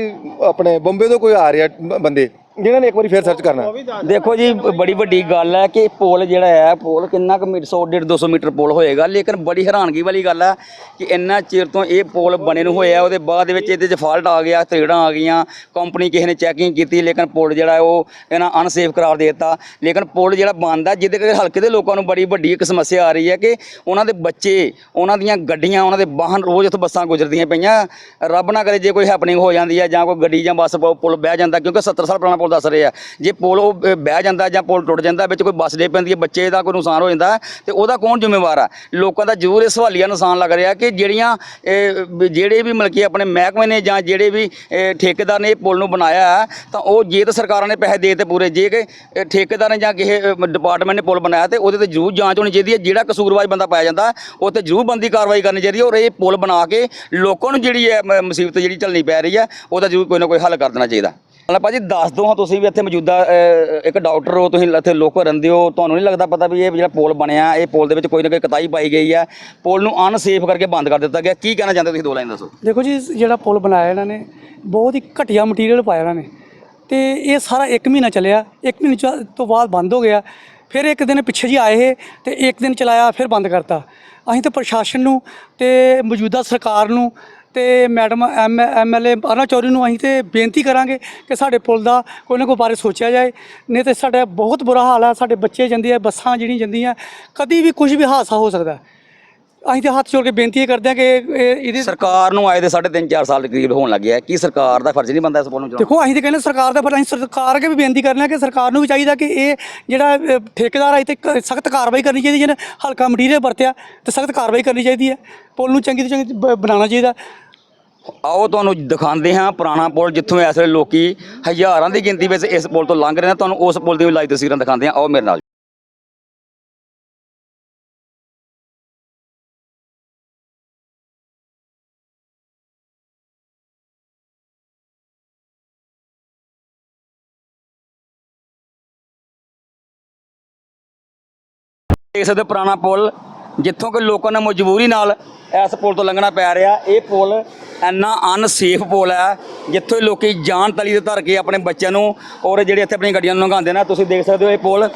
Speaker 7: ਆਪਣੇ ਬੰਬੇ ਤੋਂ ਕੋਈ ਆ ਰਿਹਾ ਬੰਦੇ। ਜਿਨ੍ਹਾਂ ਨੇ ਇੱਕ ਵਾਰੀ ਫੇਰ ਸਰਚ ਕਰਨਾ।
Speaker 2: ਦੇਖੋ ਜੀ ਬੜੀ ਵੱਡੀ ਗੱਲ ਹੈ ਕਿ ਪੁਲ ਜਿਹੜਾ ਹੈ ਪੁਲ ਕਿੰਨਾ ਕੁ ਮੀਟਰ 100 150 200 ਮੀਟਰ ਪੁਲ ਹੋਏਗਾ ਲੇਕਿਨ ਬੜੀ ਹੈਰਾਨਗੀ ਵਾਲੀ ਗੱਲ ਹੈ ਕਿ ਇੰਨਾ ਚਿਰ ਤੋਂ ਇਹ ਪੁਲ ਬਣੇ ਨੂੰ ਹੋਇਆ ਉਹਦੇ ਬਾਅਦ ਦੇ ਵਿੱਚ ਇਹਦੇ 'ਚ ਫਾਲਟ ਆ ਗਿਆ ਤਰੇੜਾਂ ਆ ਗਈਆਂ ਕੰਪਨੀ ਕਿਸੇ ਨੇ ਚੈਕਿੰਗ ਕੀਤੀ ਲੇਕਿਨ ਪੁਲ ਜਿਹੜਾ ਉਹ ਇਹਨਾਂ ਅਨਸੇਫ ਕਰਾਰ ਦੇ ਦਿੱਤਾ। ਲੇਕਿਨ ਪੁਲ ਜਿਹੜਾ ਬੰਦ ਹੈ ਜਿਹਦੇ ਕਰਕੇ ਹਲਕੇ ਦੇ ਲੋਕਾਂ ਨੂੰ ਬੜੀ ਵੱਡੀ ਇੱਕ ਸਮੱਸਿਆ ਆ ਰਹੀ ਹੈ ਕਿ ਉਹਨਾਂ ਦੇ ਬੱਚੇ ਉਹਨਾਂ ਦੀਆਂ ਗੱਡੀਆਂ ਉਹਨਾਂ ਦੇ ਵਾਹਨ ਰੋਜ਼ ਉੱਥੇ ਬੱਸਾਂ ਗੁਜ਼ਰਦੀਆਂ ਪਈਆਂ। ਰੱਬ ਨਾ ਕਰੇ ਜੇ ਕੋਈ ਹੈਪਨਿੰਗ ਹੋ ਜਾਂਦੀ ਹੈ ਜਾਂ ਕੋਈ ਗੱਡੀ ਜਾਂ ਬੱਸ ਪੁਲ ਬਹਿ ਜਾਂਦਾ ਕਿਉਂਕਿ 70 ਸਾਲ ਪੁਰਾਣਾ ਪੁਲ ਦੱਸ ਰਹੇ ਆ। ਜੇ ਪੁਲ ਉਹ ਬਹਿ ਜਾਂਦਾ ਜਾਂ ਪੁਲ ਟੁੱਟ ਜਾਂਦਾ ਵਿੱਚ ਕੋਈ ਬੱਸ ਡੇ ਪੈਂਦੀ ਹੈ ਬੱਚੇ ਦਾ ਕੋਈ ਨੁਕਸਾਨ ਹੋ ਜਾਂਦਾ ਤੇ ਉਹਦਾ ਕੌਣ ਜ਼ਿੰਮੇਵਾਰ ਆ? ਲੋਕਾਂ ਦਾ ਜ਼ਰੂਰ ਇਹ ਸਵਾਲੀਆ ਨੁਕਸਾਨ ਲੱਗ ਰਿਹਾ ਕਿ ਜਿਹੜੀਆਂ ਇਹ, ਵੀ ਜਿਹੜੇ ਵੀ ਮਲਕੀ ਆਪਣੇ ਮਹਿਕਮੇ ਨੇ ਜਾਂ ਜਿਹੜੇ ਵੀ ਠੇਕੇਦਾਰ ਨੇ ਇਹ ਪੁਲ ਨੂੰ ਬਣਾਇਆ ਤਾਂ ਉਹ ਜੇ ਤਾਂ ਸਰਕਾਰਾਂ ਨੇ ਪੈਸੇ ਦੇ ਤੇ ਪੂਰੇ ਜੇ ਕਿ ਠੇਕੇਦਾਰ ਨੇ ਜਾਂ ਕਿਸੇ ਡਿਪਾਰਟਮੈਂਟ ਨੇ ਪੁਲ ਬਣਾਇਆ ਤੇ ਉਹਦੇ ਤੇ ਜ਼ਰੂਰ ਜਾਂਚ ਹੋਣੀ ਚਾਹੀਦੀ ਹੈ। ਜਿਹੜਾ ਕਸੂਰਵਾਜ ਬੰਦਾ ਪਾਇਆ ਜਾਂਦਾ ਉਹ ਤੇ ਜ਼ਰੂਰ ਬੰਦੀ ਕਾਰਵਾਈ ਕਰਨੀ ਚਾਹੀਦੀ ਹੈ ਔਰ ਇਹ ਪੁਲ ਬਣਾ ਕੇ ਲੋਕਾਂ ਨੂੰ ਜਿਹੜੀ ਹੈ ਮੁਸੀਬਤ ਜਿਹੜੀ ਝੱਲਣੀ ਪੈ ਰਹੀ ਹੈ ਉਹਦਾ ਜ਼ਰੂਰ ਕੋਈ ਨਾ ਕੋਈ ਹੱਲ ਕਰ ਦੇਣਾ ਚਾਹੀਦਾ। ਲੈ ਭਾਜੀ ਦੱਸ ਦੋ ਹਾਂ ਤੁਸੀਂ ਵੀ ਇੱਥੇ ਮੌਜੂਦਾ ਇੱਕ ਡਾਕਟਰ ਹੋ, ਤੁਸੀਂ ਇੱਥੇ ਲੋਕਲ ਰਹਿੰਦੇ ਹੋ, ਤੁਹਾਨੂੰ ਨਹੀਂ ਲੱਗਦਾ ਪਤਾ ਵੀ ਇਹ ਜਿਹੜਾ ਪੁਲ ਬਣਿਆ, ਇਹ ਪੁਲ ਦੇ ਵਿੱਚ ਕੋਈ ਨਾ ਕੋਈ ਕਤਾਈ ਪਾਈ ਗਈ ਹੈ। ਪੁਲ ਨੂੰ ਅਨਸੇਫ ਕਰਕੇ ਬੰਦ ਕਰ ਦਿੱਤਾ ਗਿਆ। ਕੀ ਕਹਿਣਾ ਚਾਹੁੰਦੇ ਤੁਸੀਂ ਦੋ ਲਾਈਨ ਦੱਸੋ?
Speaker 8: ਦੇਖੋ ਜੀ, ਜਿਹੜਾ ਪੁਲ ਬਣਾਇਆ ਇਹਨਾਂ ਨੇ, ਬਹੁਤ ਹੀ ਘਟੀਆ ਮਟੀਰੀਅਲ ਪਾਇਆ ਇਹਨਾਂ ਨੇ। ਤੇ ਇਹ ਸਾਰਾ 1 ਮਹੀਨਾ ਚੱਲਿਆ 1 ਮਹੀਨੇ ਚ- ਤੋਂ ਬਾਅਦ ਬੰਦ ਹੋ ਗਿਆ। ਫਿਰ ਇੱਕ ਦਿਨ ਪਿੱਛੇ ਜੀ ਆਏ ਇਹ ਤੇ ਇੱਕ ਦਿਨ ਚਲਾਇਆ, ਫਿਰ ਬੰਦ ਕਰਤਾ। ਅਸੀਂ ਤਾਂ ਪ੍ਰਸ਼ਾਸਨ ਨੂੰ ਤੇ ਮੌਜੂਦਾ ਸਰਕਾਰ ਨੂੰ ਤੇ madam M MLA Aruna Chaudhary ਨੂੰ ਅਸੀਂ ਤੇ ਬੇਨਤੀ ਕਰਾਂਗੇ ਕਿ ਸਾਡੇ ਪੁਲ ਦਾ ਕੋਈ ਨਾ ਕੋਈ ਬਾਰੇ ਸੋਚਿਆ ਜਾਏ। ਨਹੀਂ ਤੇ ਸਾਡਾ ਬਹੁਤ ਬੁਰਾ ਹਾਲ ਹੈ ਸਾਡੇ ਬੱਚੇ ਜਾਂਦੇ ਆ ਬੱਸਾਂ ਜਿਹੜੀਆਂ ਜਾਂਦੀਆਂ ਕਦੀ ਵੀ ਕੁਝ ਵੀ ਹਾਦਸਾ ਹੋ ਸਕਦਾ। ਅਸੀਂ ਤੇ ਹੱਥ ਜੋੜ ਕੇ ਬੇਨਤੀ ਇਹ ਕਰਦੇ ਹਾਂ ਕਿ ਇਹ- ਇਹਦੀ
Speaker 2: ਸਰਕਾਰ ਨੂੰ ਆਏ ਦੇ 3.5 4 ਸਾਲ ਦੇ ਕਰੀਬ ਹੋਣ ਲੱਗਿਆ ਕੀ ਸਰਕਾਰ ਦਾ ਫਰਜ਼ ਨਹੀਂ ਬਣਦਾ ਇਸ ਪੁਲ ਨੂੰ ਚਲਾਉਣਾ
Speaker 8: ਦੇਖੋ ਅਸੀਂ ਤਾਂ ਕਹਿੰਦੇ ਸਰਕਾਰ ਦਾ ਪਰ ਅਸੀਂ ਸਰਕਾਰ ਅੱਗੇ ਵੀ ਬੇਨਤੀ ਕਰਨਾ ਕਿ ਸਰਕਾਰ ਨੂੰ ਵੀ ਚਾਹੀਦਾ ਕਿ ਇਹ ਜਿਹੜਾ ਠੇਕੇਦਾਰ ਹੈ ਤੇ ਸਖਤ ਕਾਰਵਾਈ ਕਰਨੀ ਚਾਹੀਦੀ ਜਿਹਨੇ ਹਲਕਾ ਮਟੀਰੀਅਲ ਵਰਤਿਆ ਤੇ ਸਖਤ ਕਾਰਵਾਈ ਕਰਨੀ ਚਾਹੀਦੀ ਹੈ। ਪੁਲ ਨੂੰ ਚੰਗੀ ਤੋਂ ਚੰਗੀ ਬਣਾਉਣਾ ਚਾਹੀਦਾ।
Speaker 2: ਆਓ ਤੁਹਾਨੂੰ ਦਿਖਾਉਂਦੇ ਹਾਂ ਪੁਰਾਣਾ ਪੁਲ ਜਿੱਥੋਂ ਇਸ ਵੇਲੇ ਲੋਕੀ ਹਜ਼ਾਰਾਂ ਦੀ ਗਿਣਤੀ ਵਿੱਚ ਇਸ ਪੁਲ ਤੋਂ ਲੰਘ ਰਹੇ ਨੇ। ਤੁਹਾਨੂੰ ਉਸ ਪੁਲ ਦੀ ਵੀ ਲਾਈਵ ਤਸਵੀਰਾਂ ਦਿਖਾਉਂਦੇ ਹਾਂ। ਆਓ ਮੇਰੇ ਨਾਲ। ਦੇਖ ਸਕਦੇ ਪੁਰਾਣਾ ਪੁਲ ਜਿੱਥੋਂ ਕਿ ਲੋਕਾਂ ਨੂੰ ਮਜਬੂਰੀ ਨਾਲ ਇਸ ਪੁਲ ਤੋਂ ਲੰਘਣਾ ਪੈ ਰਿਹਾ। ਇਹ ਪੁਲ ਇੰਨਾ ਅਨਸੇਫ ਪੁਲ ਹੈ, ਜਿੱਥੋਂ ਲੋਕੀ ਜਾਨ ਤਲੀ ਤੇ ਧਰ ਕੇ ਆਪਣੇ ਬੱਚਿਆਂ ਨੂੰ ਔਰ ਜਿਹੜੇ ਇੱਥੇ ਆਪਣੀਆਂ ਗੱਡੀਆਂ ਨੂੰ ਲੰਘਾਉਂਦੇ ਨੇ, ਤੁਸੀਂ ਦੇਖ ਸਕਦੇ ਹੋ ਇਹ ਪੁਲ।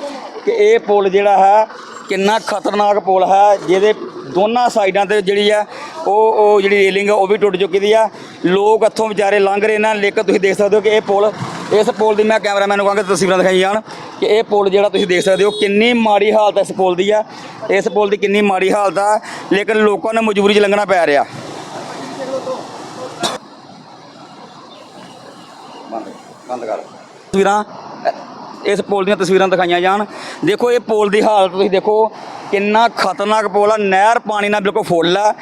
Speaker 2: ਕਿ ਇਹ ਪੁਲ ਜਿਹੜਾ ਹੈ, ਕਿੰਨਾ ਖਤਰਨਾਕ ਪੁਲ ਹੈ, ਜਿਹਦੇ ਦੋਨਾਂ ਸਾਈਡਾਂ ਤੇ ਜਿਹੜੀ ਆ, ਉਹ ਉਹ ਜਿਹੜੀ ਰੇਲਿੰਗ ਆ, ਉਹ ਵੀ ਟੁੱਟ ਚੁੱਕੀ ਦੀ ਆ। ਲੋਕ ਇੱਥੋਂ ਵਿਚਾਰੇ ਲੰਘ ਰਹੇ ਨੇ, ਲੇਕਿਨ ਤੁਸੀਂ ਦੇਖ ਸਕਦੇ ਹੋ ਕਿ ਇਹ ਪੁਲ, ਇਸ ਪੁਲ ਦੀ ਮੈਂ ਕੈਮਰਾਮੈਨ ਨੂੰ ਕਹਾਂਗਾ ਤਸਵੀਰਾਂ ਦਿਖਾਈ ਜਾਣ, ਕਿ ਇਹ ਪੁਲ ਜਿਹੜਾ ਤੁਸੀਂ ਦੇਖ ਸਕਦੇ ਹੋ, ਕਿੰਨੀ ਮਾੜੀ ਹਾਲਤ ਇਸ ਪੁਲ ਦੀ ਆ। ਇਸ ਪੁਲ ਦੀ ਕਿੰਨੀ ਮਾੜੀ ਹਾਲਤ ਆ, ਲੇਕਿਨ ਲੋਕਾਂ ਨੂੰ ਮਜਬੂਰੀ 'ਚ ਲੰਘਣਾ ਪੈ ਰਿਹਾ। ਬੰਦ ਕਰ। ਤਸਵੀਰਾਂ ਇਸ ਪੁਲ ਦੀਆਂ ਤਸਵੀਰਾਂ ਦਿਖਾਈਆਂ ਜਾਣ। ਦੇਖੋ ਇਹ ਪੁਲ ਦੀ ਹਾਲਤ ਤੁਸੀਂ ਦੇਖੋ, ਕਿੰਨਾ ਖਤਰਨਾਕ ਪੁਲ ਆ। ਨਹਿਰ ਪਾਣੀ ਨਾਲ ਬਿਲਕੁਲ ਫੁੱਲ ਆ।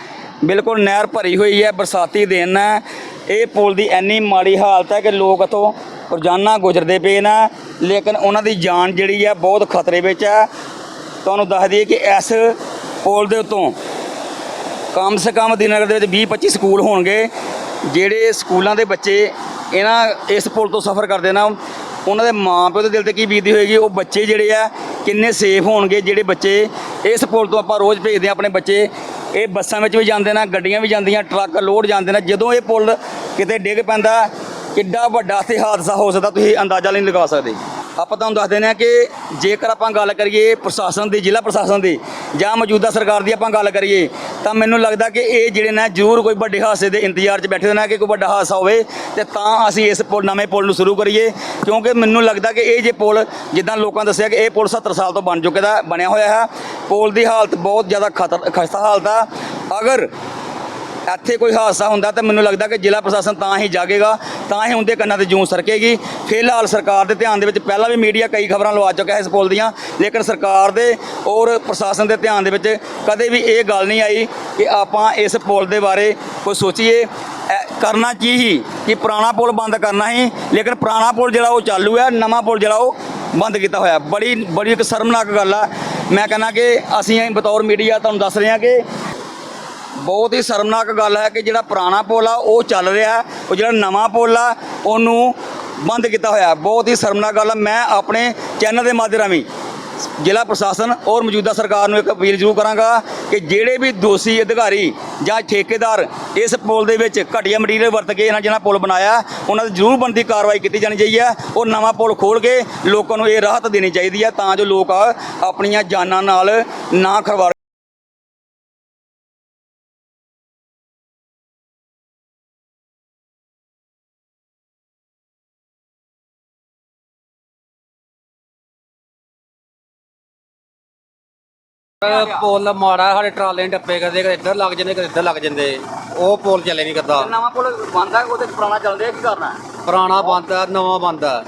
Speaker 2: ਬਿਲਕੁਲ ਨਹਿਰ ਭਰੀ ਹੋਈ ਹੈ, ਬਰਸਾਤੀ ਦਿਨ ਹੈ। ਇਹ ਪੁਲ ਦੀ ਇੰਨੀ ਮਾੜੀ ਹਾਲਤ ਹੈ ਕਿ ਲੋਕ ਇੱਥੋਂ ਰੋਜ਼ਾਨਾ ਗੁਜ਼ਰਦੇ ਪਏ ਨੇ। ਲੇਕਿਨ ਉਹਨਾਂ ਦੀ ਜਾਨ ਜਿਹੜੀ ਹੈ ਬਹੁਤ ਖਤਰੇ ਵਿੱਚ ਹੈ। ਤੁਹਾਨੂੰ ਦੱਸ ਦਈਏ ਕਿ ਇਸ ਪੁਲ ਦੇ ਉੱਤੋਂ ਕਮ ਸੇ ਕਮ ਦੀਨਗਰ ਦੇ ਵਿੱਚ 20 25 ਸਕੂਲ ਹੋਣਗੇ। ਜਿਹੜੇ ਸਕੂਲਾਂ ਦੇ ਬੱਚੇ ਇਹਨਾਂ, ਇਸ ਪੁਲ ਤੋਂ ਸਫ਼ਰ ਕਰਦੇ ਨਾ ਉਹਨਾਂ ਦੇ ਮਾਂ ਪਿਓ ਦੇ ਦਿਲ ਤੇ ਕੀ ਬੀਤਦੀ ਹੋਏਗੀ? ਉਹ ਬੱਚੇ ਜਿਹੜੇ ਆ, ਕਿੰਨੇ ਸੇਫ ਹੋਣਗੇ ਜਿਹੜੇ ਬੱਚੇ? ਇਸ ਪੁਲ ਤੋਂ ਆਪਾਂ ਰੋਜ਼ ਭੇਜਦੇ ਆ ਆਪਣੇ ਬੱਚੇ। ਇਹ ਬੱਸਾਂ ਵਿੱਚ ਵੀ ਜਾਂਦੇ ਨੇ, ਗੱਡੀਆਂ ਵੀ ਜਾਂਦੀਆਂ, ਟਰੱਕ ਲੋਡ ਜਾਂਦੇ ਨੇ। ਜਦੋਂ ਇਹ ਪੁਲ ਕਿਤੇ ਡਿੱਗ ਪੈਂਦਾ, ਕਿੱਡਾ ਵੱਡਾ ਤੇ ਹਾਦਸਾ ਹੋ ਸਕਦਾ, ਤੁਸੀਂ ਅੰਦਾਜ਼ਾ ਨਹੀਂ ਲਗਾ ਸਕਦੇ। ਆਪਾਂ ਤੁਹਾਨੂੰ ਦੱਸ ਦਿੰਦੇ ਹਾਂ ਕਿ ਜੇਕਰ ਆਪਾਂ ਗੱਲ ਕਰੀਏ ਪ੍ਰਸ਼ਾਸਨ ਦੀ, ਜ਼ਿਲ੍ਹਾ ਪ੍ਰਸ਼ਾਸਨ ਦੀ ਜਾਂ ਮੌਜੂਦਾ ਸਰਕਾਰ ਦੀ ਆਪਾਂ ਗੱਲ ਕਰੀਏ, ਤਾਂ ਮੈਨੂੰ ਲੱਗਦਾ ਕਿ ਇਹ ਜਿਹੜੇ ਨੇ ਜ਼ਰੂਰ ਕੋਈ ਵੱਡੇ ਹਾਦਸੇ ਦੇ ਇੰਤਜ਼ਾਰ 'ਚ ਬੈਠੇ ਨੇ ਕਿ ਕੋਈ ਵੱਡਾ ਹਾਦਸਾ ਹੋਵੇ ਤੇ ਤਾਂ ਅਸੀਂ ਇਸ ਪੁਲ, ਨਵੇਂ ਪੁਲ ਨੂੰ ਸ਼ੁਰੂ ਕਰੀਏ। ਕਿਉਂਕਿ ਮੈਨੂੰ ਲੱਗਦਾ ਕਿ ਇਹ ਜੇ ਪੁਲ, ਜਿੱਦਾਂ ਲੋਕਾਂ ਦੱਸਿਆ ਕਿ ਇਹ ਪੁਲ 70 ਸਾਲ ਤੋਂ ਬਣ ਚੁੱਕੇ ਦਾ, ਬਣਿਆ ਹੋਇਆ ਹੈ। ਪੁਲ ਦੀ ਹਾਲਤ ਬਹੁਤ ਜ਼ਿਆਦਾ ਖਤਰ, ਖਸਤਾ ਹਾਲਤ ਆ। ਅਗਰ ਇੱਥੇ ਕੋਈ ਹਾਦਸਾ ਹੁੰਦਾ ਤਾਂ ਮੈਨੂੰ ਲੱਗਦਾ ਕਿ ਜ਼ਿਲ੍ਹਾ ਪ੍ਰਸ਼ਾਸਨ ਤਾਂ ਹੀ ਜਾਗੇਗਾ, ਤਾਂ ਹੀ ਉਹਦੇ ਕੰਨਾਂ ਤੇ ਜੂੰ ਸਰਕੇਗੀ। ਫਿਲਹਾਲ ਸਰਕਾਰ ਦੇ ਧਿਆਨ ਦੇ ਵਿੱਚ ਪਹਿਲਾਂ ਵੀ ਮੀਡੀਆ ਕਈ ਖਬਰਾਂ ਲਵਾ ਚੁੱਕਾ ਹੈ ਇਸ ਪੁਲ ਦੀਆਂ, ਲੇਕਿਨ ਸਰਕਾਰ ਦੇ ਔਰ ਪ੍ਰਸ਼ਾਸਨ ਦੇ ਧਿਆਨ ਦੇ ਵਿੱਚ ਕਦੇ ਵੀ ਇਹ ਗੱਲ ਨਹੀਂ ਆਈ ਕਿ ਆਪਾਂ ਇਸ ਪੁਲ ਦੇ ਬਾਰੇ ਕੋਈ ਸੋਚੀਏ। ਇਹ ਕਰਨਾ ਕੀ ਹੀ? ਕਿ ਪੁਰਾਣਾ ਪੁਲ ਬੰਦ ਕਰਨਾ ਹੀ, ਲੇਕਿਨ ਪੁਰਾਣਾ ਪੁਲ ਜਿਹੜਾ ਉਹ ਚਾਲੂ ਹੈ, ਨਵਾਂ ਪੁਲ ਜਿਹੜਾ ਉਹ ਬੰਦ ਕੀਤਾ ਹੋਇਆ। ਬੜੀ ਬੜੀ ਇੱਕ ਸ਼ਰਮਨਾਕ ਗੱਲ ਆ। ਮੈਂ ਕਹਿੰਦਾ ਕਿ ਅਸੀਂ ਬਤੌਰ ਮੀਡੀਆ ਤੁਹਾਨੂੰ ਦੱਸ ਰਹੇ ਹਾਂ ਕਿ ਬਹੁਤ ਹੀ ਸ਼ਰਮਨਾਕ ਗੱਲ ਹੈ ਕਿ ਜਿਹੜਾ ਪੁਰਾਣਾ ਪੁਲ ਆ, ਉਹ ਚੱਲ ਰਿਹਾ ਉਹ ਜਿਹੜਾ ਨਵਾਂ ਪੁਲ ਆ, ਉਹਨੂੰ ਬੰਦ ਕੀਤਾ ਹੋਇਆ ਬਹੁਤ ਹੀ ਸ਼ਰਮਨਾਕ ਗੱਲ ਆ। ਮੈਂ ਆਪਣੇ ਚੈਨਲ ਦੇ ਮਾਧਿਅਮ ਰਾਹੀਂ ਜ਼ਿਲ੍ਹਾ ਪ੍ਰਸ਼ਾਸਨ ਔਰ ਮੌਜੂਦਾ ਸਰਕਾਰ ਨੂੰ ਇੱਕ ਅਪੀਲ ਜ਼ਰੂਰ ਕਰਾਂਗਾ ਕਿ ਜਿਹੜੇ ਵੀ ਦੋਸ਼ੀ, ਅਧਿਕਾਰੀ ਜਾਂ ਠੇਕੇਦਾਰ ਇਸ ਪੁਲ ਦੇ ਵਿੱਚ ਘਟੀਆ ਮਟੀਰੀਅਲ ਵਰਤ ਕੇ ਇਹਨਾਂ ਜਿਹੜਾ ਪੁਲ ਬਣਾਇਆ, ਉਹਨਾਂ ਦੀ ਜ਼ਰੂਰ ਬਣਦੀ ਕਾਰਵਾਈ ਕੀਤੀ ਜਾਣੀ ਚਾਹੀਦੀ ਹੈ। ਉਹ ਨਵਾਂ ਪੁਲ ਖੋਲ ਕੇ ਲੋਕਾਂ ਨੂੰ ਇਹ ਰਾਹਤ ਦੇਣੀ ਚਾਹੀਦੀ ਹੈ ਤਾਂ ਜੋ ਲੋਕ ਆਪਣੀਆਂ ਜਾਨਾਂ ਨਾਲ ਨਾ ਖਰਵਾ
Speaker 1: ਪੁਲ ਮਾੜਾ ਸਾਡੇ ਟਰਾਲੇ ਟੱਪੇ ਕਰਦੇ ਕਦੇ ਇੱਧਰ ਲੱਗ ਜਾਂਦੇ ਕਦੇ ਇੱਧਰ ਲੱਗ ਜਾਂਦੇ। ਉਹ ਪੁਲ ਚੱਲੇ ਨਹੀਂ ਕਰਦਾ।
Speaker 2: ਨਵਾਂ ਪੁਲ ਬੰਦ ਹੈ ਉਹਦੇ ਪੁਰਾਣਾ ਚੱਲ ਰਿਹਾ ਕੀ ਕਰਨਾ ਹੈ
Speaker 1: ਪੁਰਾਣਾ ਬੰਦ ਆ ਨਵਾਂ ਬੰਦ ਆ।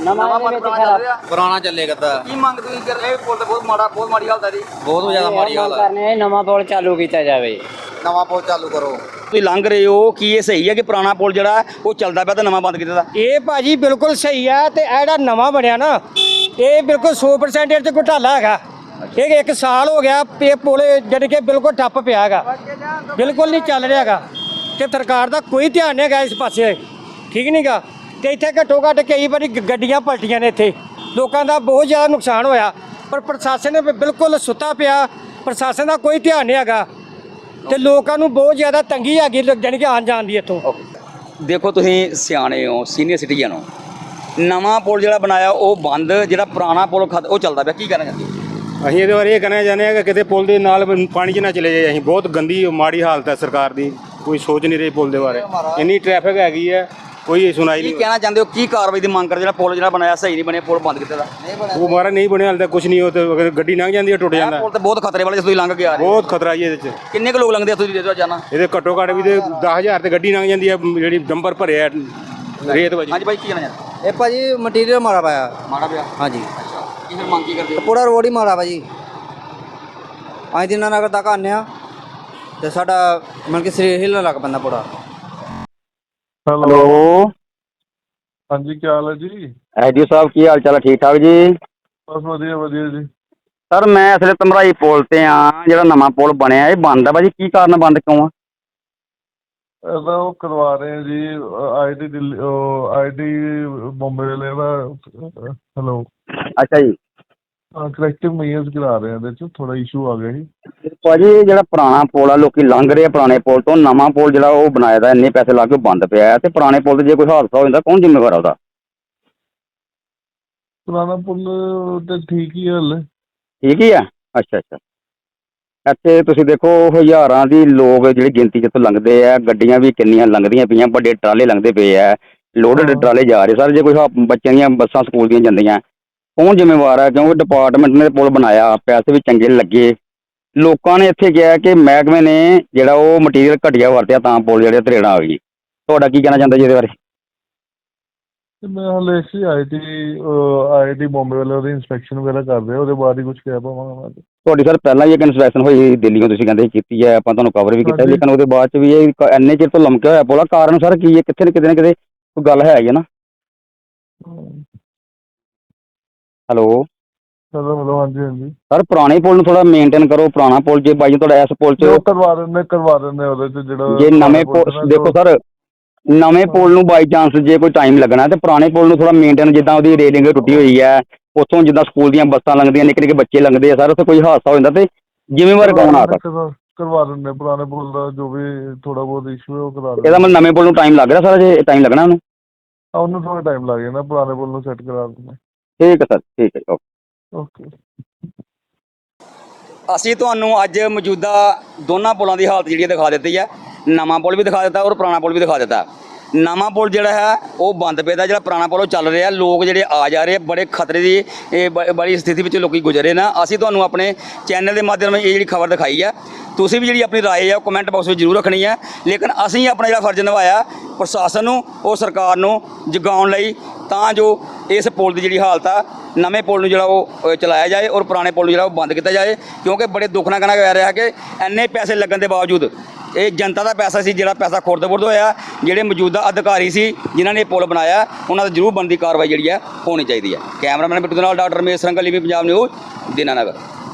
Speaker 2: ਨਵਾਂ ਪੁਲ ਪੁਰਾਣਾ ਚੱਲ ਰਿਹਾ
Speaker 1: ਪੁਰਾਣਾ ਚੱਲੇ ਕਰਦਾ।
Speaker 2: ਕੀ ਮੰਗ ਤੁਸੀਂ ਕਰ ਰਹੇ ਪੁਲ ਤੇ ਬਹੁਤ ਮਾੜਾ ਬਹੁਤ ਮਾੜੀ ਹਾਲਤ ਹੈ ਜੀ।
Speaker 1: ਬਹੁਤ ਜ਼ਿਆਦਾ ਮਾੜੀ ਹਾਲ ਆ।
Speaker 3: ਕਰਨੇ ਨਵਾਂ ਪੁਲ ਚਾਲੂ ਕੀਤਾ ਜਾਵੇ।
Speaker 1: ਨਵਾਂ ਪੁਲ ਚਾਲੂ ਕਰੋ।
Speaker 2: ਤੁਸੀਂ ਲੰਘ ਰਹੇ ਹੋ ਕੀ ਇਹ ਸਹੀ ਹੈ ਕਿ ਪੁਰਾਣਾ ਪੁਲ ਜਿਹੜਾ ਉਹ ਚੱਲਦਾ ਪਿਆ ਤਾਂ ਨਵਾਂ ਬੰਦ ਕੀਤਾ? ਦਾ
Speaker 4: ਇਹ ਭਾਜੀ ਬਿਲਕੁਲ ਸਹੀ ਆ ਤੇ ਇਹ ਜਿਹੜਾ ਨਵਾਂ ਬਣਿਆ ਨਾ ਇਹ ਬਿਲਕੁਲ 100% ਇਹ 'ਚ ਘੁਟਾਲਾ ਹੈਗਾ। ਇਹ ਇੱਕ ਸਾਲ ਹੋ ਗਿਆ ਇਹ ਪੁਲ ਜਾਣੀ ਕਿ ਬਿਲਕੁਲ ਠੱਪ ਪਿਆ ਹੈਗਾ। ਬਿਲਕੁਲ ਨਹੀਂ ਚੱਲ ਰਿਹਾ ਹੈਗਾ। ਤੇ ਸਰਕਾਰ ਦਾ ਕੋਈ ਧਿਆਨ ਨਹੀਂ ਹੈਗਾ ਇਸ ਪਾਸੇ। ਠੀਕ ਨਹੀਂਗਾ ਤੇ ਇੱਥੇ ਘੱਟੋ ਘੱਟ ਕਈ ਵਾਰੀ ਗੱਡੀਆਂ ਪਲਟੀਆਂ ਨੇ ਇੱਥੇ। ਲੋਕਾਂ ਦਾ ਬਹੁਤ ਜ਼ਿਆਦਾ ਨੁਕਸਾਨ ਹੋਇਆ। ਪਰ ਪ੍ਰਸ਼ਾਸਨ ਨੇ ਬਿਲਕੁਲ ਸੁੱਤਾ ਪਿਆ। ਪ੍ਰਸ਼ਾਸਨ ਦਾ ਕੋਈ ਧਿਆਨ ਨਹੀਂ ਹੈਗਾ। ਤੇ ਲੋਕਾਂ ਨੂੰ ਬਹੁਤ ਜ਼ਿਆਦਾ ਤੰਗੀ ਹੈਗੀ ਜਾਣੀ ਕਿ ਆਉਣ ਜਾਣ ਦੀ ਇੱਥੋਂ।
Speaker 2: ਦੇਖੋ ਤੁਸੀਂ ਸਿਆਣੇ ਹੋ ਸੀਨੀਅਰ ਸਿਟੀਜ਼ਨ ਹੋ। ਨਵਾਂ ਪੁਲ ਜਿਹੜਾ ਬਣਾਇਆ ਉਹ ਬੰਦ ਜਿਹੜਾ ਪੁਰਾਣਾ ਪੁਲ ਉਹ ਚੱਲਦਾ ਪਿਆ। ਕੀ ਕਹਿਣਾ ਚਾਹੁੰਦੇ
Speaker 5: ਅਸੀਂ ਇਹਦੇ ਬਾਰੇ ਇਹ ਕਹਿਣਾ ਚਾਹੁੰਦੇ ਹਾਂ ਕਿ ਕਿਤੇ ਪੁਲ ਦੇ ਨਾਲ ਪਾਣੀ 'ਚ ਨਾ ਚਲੇ ਜਾਏ। ਅਸੀਂ ਬਹੁਤ ਗੰਦੀ ਮਾੜੀ ਹਾਲਤ ਹੈ ਸਰਕਾਰ ਦੀ। ਕੋਈ ਸੋਚ ਨਹੀਂ ਰਹੀ ਪੁਲ ਦੇ ਬਾਰੇ। ਇੰਨੀ ਟ੍ਰੈਫਿਕ ਹੈਗੀ ਹੈ ਕੋਈ ਸੁਣਾਈ
Speaker 2: ਕੀ
Speaker 5: ਨਹੀਂ।
Speaker 2: ਕਹਿਣਾ ਚਾਹੁੰਦੇ ਹੋ? ਕੀ ਕਾਰਵਾਈ ਦੀ ਮੰਗ ਕਰਦੇ ਜਿਹੜਾ ਪੁਲ ਜਿਹੜਾ ਬਣਾਇਆ ਸਹੀ ਨਹੀਂ ਬਣਿਆ ਪੁਲ ਬੰਦ ਕੀਤਾ ਦਾ?
Speaker 5: ਉਹ ਮਾਰਾ ਨਹੀਂ ਬਣਿਆ ਹਾਲੇ ਤੱਕ ਕੁਝ ਨਹੀਂ। ਉਹ ਤੇ ਅਗਰ ਗੱਡੀ ਲੰਘ ਜਾਂਦੀ ਹੈ ਟੁੱਟ ਜਾਂਦਾ।
Speaker 2: ਪੁਲ ਤੇ ਬਹੁਤ ਖਤਰੇ ਵਾਲੇ ਜਿਸ ਤੁਸੀਂ ਲੰਘ ਕੇ ਆ ਰਹੇ ਹੋ।
Speaker 5: ਬਹੁਤ ਖਤਰਾ ਜੀ ਇਹਦੇ 'ਚ।
Speaker 2: ਕਿੰਨੇ ਕੁ ਲੋਕ ਲੰਘਦੇ ਆ ਤੁਸੀਂ ਦੇ ਦਿਓ ਜਾਣਾ?
Speaker 5: ਇਹਦੇ ਘੱਟੋ ਘੱਟ ਵੀ ਤੇ 10000 ਤੇ ਗੱਡੀ ਲੰਘ ਜਾਂਦੀ ਹੈ ਜਿਹੜੀ ਡੰਬਰ ਭਰਿਆ ਹੈ ਰੇਤ ਵਜੀ।
Speaker 2: ਹਾਂਜੀ ਭਾਈ ਕੀ ਕਹਿਣਾ ਚਾਹੁੰਦੇ
Speaker 6: ਇਹ ਭਾਜੀ ਮਟੀਰੀਅਲ ਮਾੜਾ ਪਾਇਆ।
Speaker 2: ਮਾੜਾ ਪਿਆ।
Speaker 6: ਹਾਂਜੀ।
Speaker 2: ਕੀ ਫਿਰ ਮੰਗ ਕੀ ਕਰਦੇ ਹੋ?
Speaker 6: ਪੂਰਾ ਰੋਡ ਹੀ ਮਾੜਾ ਭਾਜੀ ਅੱਜ ਦਿਨਾਂ ਨਗਰ ਤੱਕ ਆਉਂਦੇ ਆ ਤੇ ਸਾਡਾ ਮਤਲਬ ਕਿ ਸਰੀਰ ਹਿੱਲਣ ਲੱਗ ਪੈਂਦਾ ਪੂਰਾ।
Speaker 2: ਹੈਲੋ।
Speaker 9: ਹਾਂਜੀ ਕੀ ਹਾਲ ਹੈ ਜੀ?
Speaker 2: ਐਡੀਓ ਸਾਹਿਬ ਕੀ ਹਾਲ ਚਾਲ ਹੈ ਠੀਕ ਠਾਕ ਜੀ?
Speaker 9: ਬਸ ਵਧੀਆ ਵਧੀਆ ਜੀ।
Speaker 2: ਸਰ ਮੈਂ ਅਸਲੇ ਤਮਰਾਈ ਪੁਲ ਤੇ ਆ ਜਿਹੜਾ ਨਵਾਂ ਪੁਲ ਬਣਿਆ ਇਹ ਬੰਦ ਆ ਭਾਜੀ ਕੀ ਕਾਰਨ ਬੰਦ ਕਿਉਂ ਆ?
Speaker 9: ਇਹਦਾ ਉਹ ਕਰਵਾ ਰਹੇ ਆ ਜੀ ਆਈਟੀ ਦਿੱਲੀ ਆਈਟੀ ਬੰਬੇ ਵਾਲੇ ਦਾ ਹੈਲੋ।
Speaker 2: ਅੱਛਾ ਜੀ।
Speaker 9: ਕਰੈਕਟਿਵ ਮੀਅਰਸ ਕਰਾ ਰਹੇ ਆ ਇਹਦੇ ਚ ਥੋੜਾ ਇਸ਼ੂ ਆ ਗਿਆ ਸੀ
Speaker 2: ਭਾਜੀ ਇਹ ਜਿਹੜਾ ਪੁਰਾਣਾ ਪੁਲ ਆ ਲੋਕੀ ਲੰਘ ਰਹੇ ਆ ਪੁਰਾਣੇ ਪੁਲ ਤੋਂ ਨਵਾਂ ਪੁਲ ਜਿਹੜਾ ਉਹ ਬਣਾਇਆ ਦਾ ਇੰਨੇ ਪੈਸੇ ਲਾ ਕੇ ਉਹ ਬੰਦ ਪਿਆ ਹੈ ਤੇ ਪੁਰਾਣੇ ਪੁਲ ਤੇ ਜੇ ਕੋਈ ਹਾਦਸਾ ਹੋ ਜਾਂਦਾ ਕੌਣ ਜ਼ਿੰਮੇਵਾਰ ਆ ਉਹਦਾ?
Speaker 9: ਪੁਰਾਣਾ ਪੁੱਲ ਤੇ ਠੀਕ ਹੀ ਹੈ ਹਲੇ।
Speaker 2: ਠੀਕ ਹੀ ਆ? ਅੱਛਾ ਅੱਛਾ। ਇੱਥੇ ਤੁਸੀਂ ਦੇਖੋ ਹਜ਼ਾਰਾਂ ਦੀ ਲੋਕ ਜਿਹੜੀ ਗਿਣਤੀ ਜਿੱਥੋਂ ਲੰਘਦੇ ਆ ਗੱਡੀਆਂ ਵੀ ਕਿੰਨੀਆਂ ਲੰਘਦੀਆਂ ਪਈਆਂ ਵੱਡੇ ਟਰਾਲੇ ਲੰਘਦੇ ਪਏ ਆ। ਲੋਡਡ। ਟਰਾਲੇ ਜਾ ਰਹੇ ਸਰ ਜੇ ਕੋਈ ਬੱਚਿਆਂ ਦੀਆਂ ਬੱਸਾਂ ਸਕੂਲ ਦੀਆਂ ਜਾਂਦੀਆਂ। ਕੌਣ ਜ਼ਿੰਮੇਵਾਰ ਹੈ ਕਿਉਂਕਿ ਡਿਪਾਰਟਮੈਂਟ ਨੇ ਪੁਲ ਬਣਾਇਆ ਪੈਸੇ ਵੀ ਚੰਗੇ ਲੱਗੇ। ਲੋਕਾਂ ਨੇ ਇੱਥੇ ਕਿਹਾ ਕਿ ਮਹਿਕਮੇ ਨੇ ਜਿਹੜਾ ਉਹ ਮਟੀਰੀਅਲ ਘਟੀਆ ਵਰਤਿਆ ਤਾਂ ਪੁਲ ਜਿਹੜੇ ਤਰੇੜਾਂ ਆ ਗਈ। ਤੁਹਾਡਾ ਕੀ ਕਹਿਣਾ ਚਾਹੁੰਦਾ ਜੀ ਇਹਦੇ ਬਾਰੇ?
Speaker 9: ਮੈਂ ਹਲੇ ਸੀ ਆਈਟੀ ਆਈਟੀ ਬੰਬੇ ਵਾਲੇ ਉਹਦੀ ਇਨਸਪੈਕਸ਼ਨ ਵਗੈਰਾ ਕਰ ਰਹੇ ਉਹਦੇ ਬਾਅਦ ਹੀ ਕੁਝ ਕਹਿ ਪਾਵਾਂਗਾ ਮੈਂ।
Speaker 2: ਤੁਹਾਡੀ ਸਰ ਪਹਿਲਾਂ ਹੀ ਇੱਕ ਇਨਸਪੈਕਸ਼ਨ ਹੋਈ ਦਿੱਲੀੋਂ ਤੁਸੀਂ ਕਹਿੰਦੇ ਕੀਤੀ ਹੈ ਆਪਾਂ ਤੁਹਾਨੂੰ ਕਵਰ ਵੀ ਕੀਤਾ। ਲੇਕਿਨ ਉਹਦੇ ਬਾਅਦ ਚ ਵੀ ਇਹ ਇੰਨੇ ਚਿਰ ਤੋਂ ਲਮਕਿਆ ਹੋਇਆ ਪੋਲਾ ਕਾਰਨ ਸਰ ਕੀ ਹੈ ਕਿੱਥੇ ਨਾ ਕਿਤੇ ਨਾ ਕਿਤੇ ਕੋਈ ਗੱਲ ਹੈ ਹੀ ਨਾ ਹੈਲੋ
Speaker 9: ਚਲੋ ਮਤਲਬ ਹਾਂਜੀ ਹਾਂਜੀ
Speaker 2: ਸਰ ਪੁਰਾਣੇ ਪੁਲ ਨੂੰ ਥੋੜਾ ਮੇਨਟੇਨ ਕਰੋ ਪੁਰਾਣਾ ਪੁਲ ਜੇ ਬਾਈ ਤੁਹਾਡਾ ਇਸ ਪੁਲ ਚ
Speaker 9: ਕਰਵਾ ਦਿੰਦੇ ਕਰਵਾ ਦਿੰਦੇ ਉਹਦੇ ਚ ਜਿਹੜਾ
Speaker 2: ਜੇ ਨਵੇਂ
Speaker 9: ਪੁਲ
Speaker 2: ਦੇਖੋ ਸਰ ਨਵੇਂ ਪੁਲ ਨੂੰ ਬਾਈ ਚਾਂਸ ਜੇ ਕੋਈ ਟਾਈਮ ਲੱਗਣਾ ਤੇ ਪੁਰਾਣੇ ਪੁਲ ਨੂੰ ਥੋੜਾ ਮੇਨਟੇਨ ਜਿੱਦਾਂ ਉਹਦੀ ਰੇਲਿੰਗ ਟੁੱਟੀ ਹੋਈ ਹੈ ਉੱਥੋਂ ਜਿੱਦਾਂ ਸਕੂਲ ਦੀਆਂ ਬੱਸਾਂ ਲੰਘਦੀਆਂ ਨਿੱਕੇ ਨਿੱਕੇ ਬੱਚੇ ਲੰਘਦੇ ਆ ਸਰ ਉੱਥੇ ਕੋਈ ਹਾਦਸਾ ਹੋ ਜਾਂਦਾ ਤੇ ਜ਼ਿੰਮੇਵਾਰ ਕੌਣ ਆ ਸਰ
Speaker 9: ਕਰਵਾ- ਦਿੰਦੇ ਪੁਰਾਣੇ ਪੁੱਲ ਦਾ ਜੋ ਵੀ ਥੋੜਾ ਬਹੁਤ ਇਸ਼ੂ ਹੈ ਉਹ ਕਰਾ ਦਿੰਦੇ
Speaker 2: ਇਹਦਾ ਮਤਲਬ ਨਵੇਂ ਪੁਲ ਨੂੰ ਟਾਈਮ ਲੱਗ ਰਿਹਾ ਸਰ ਜੇ ਟਾਈਮ ਲੱਗਣਾ ਉਹਨੂੰ?
Speaker 9: ਆ, ਉਹਨੂੰ ਥੋੜਾ ਟਾਈਮ ਲੱਗ ਜਾਣਾ ਪੁਰਾਣੇ ਪੁੱਲ ਨੂੰ ਸੈੱਟ ਕਰਾ ਦਿੰਦੇ
Speaker 2: ਠੀਕ ਹੈ ਸਰ ਠੀਕ ਹੈ ਓਕੇ।
Speaker 9: ਓਕੇ।
Speaker 2: ਅਸੀਂ ਤੁਹਾਨੂੰ ਅੱਜ ਮੌਜੂਦਾ ਦੋਨਾਂ ਪੁਲਾਂ ਦੀ ਹਾਲਤ ਜਿਹੜੀ ਦਿਖਾ ਦਿੱਤੀ ਹੈ। ਨਵਾਂ ਪੁਲ ਵੀ ਦਿਖਾ ਦਿੱਤਾ ਔਰ ਪੁਰਾਣਾ ਪੁਲ ਵੀ ਦਿਖਾ ਦਿੱਤਾ। ਨਵਾਂ ਪੁਲ ਜਿਹੜਾ ਹੈ ਉਹ ਬੰਦ ਪਿਆ ਦਾ ਜਿਹੜਾ ਪੁਰਾਣਾ ਪੁਲ ਉਹ ਚੱਲ ਰਿਹਾ ਲੋਕ ਜਿਹੜੇ ਆ ਜਾ ਰਹੇ ਆ, ਬੜੇ ਖਤਰੇ ਦੀ ਇਹ ਬੜੀ ਸਥਿਤੀ ਵਿੱਚ ਲੋਕੀ ਗੁਜ਼ਰੇ ਨਾ। ਅਸੀਂ ਤੁਹਾਨੂੰ ਆਪਣੇ ਚੈਨਲ ਦੇ ਮਾਧਿਅਮ ਨਾਲ ਇਹ ਜਿਹੜੀ ਖਬਰ ਦਿਖਾਈ ਹੈ ਤੁਸੀਂ ਵੀ ਜਿਹੜੀ ਆਪਣੀ ਰਾਏ ਹੈ ਉਹ ਕਮੈਂਟ ਬਾਕਸ ਵਿੱਚ ਜ਼ਰੂਰ ਰੱਖਣੀ ਹੈ। ਲੇਕਿਨ ਅਸੀਂ ਆਪਣਾ ਜਿਹੜਾ ਫਰਜ਼ ਨਿਭਾਇਆ ਪ੍ਰਸ਼ਾਸਨ ਨੂੰ ਉਹ ਸਰਕਾਰ ਨੂੰ ਜਗਾਉਣ ਲਈ ਤਾਂ ਜੋ ਇਸ ਪੁਲ ਦੀ ਜਿਹੜੀ ਹਾਲਤ ਆ, ਨਵੇਂ ਪੁਲ ਨੂੰ ਜਿਹੜਾ ਉਹ ਚਲਾਇਆ ਜਾਏ ਔਰ ਪੁਰਾਣੇ ਪੁਲ ਨੂੰ ਜਿਹੜਾ ਉਹ ਬੰਦ ਕੀਤਾ ਜਾਏ, ਕਿਉਂਕਿ ਬੜੇ ਦੁੱਖ ਨਾਲ ਕਹਿਣਾ ਪੈ ਰਿਹਾ ਕਿ ਇੰਨੇ ਪੈਸੇ ਲੱਗਣ ਦੇ ਬਾਵਜੂਦ ਇਹ ਜਨਤਾ ਦਾ ਪੈਸਾ ਸੀ, ਜਿਹੜਾ ਪੈਸਾ ਖੁਰਦ-ਬੁਰਦ ਹੋਇਆ, ਜਿਹੜੇ ਮੌਜੂਦਾ ਅਧਿਕਾਰੀ ਸੀ, ਜਿਨ੍ਹਾਂ ਨੇ ਇਹ ਪੁਲ ਬਣਾਇਆ, ਉਹਨਾਂ ਦਾ ਜ਼ਰੂਰ ਬਣਦੀ ਕਾਰਵਾਈ ਜਿਹੜੀ ਹੈ ਹੋਣੀ ਚਾਹੀਦੀ ਹੈ ਕੈਮਰਾਮੈਨ ਬਿੱਟੂ ਨਾਲ ਡਾਕਟਰ ਰਮੇਸ਼ ਸੰਗਲ ਲਿਵੀ ਪੰਜਾਬ ਨਿਊਜ਼, ਦੀਨਾਨਗਰ।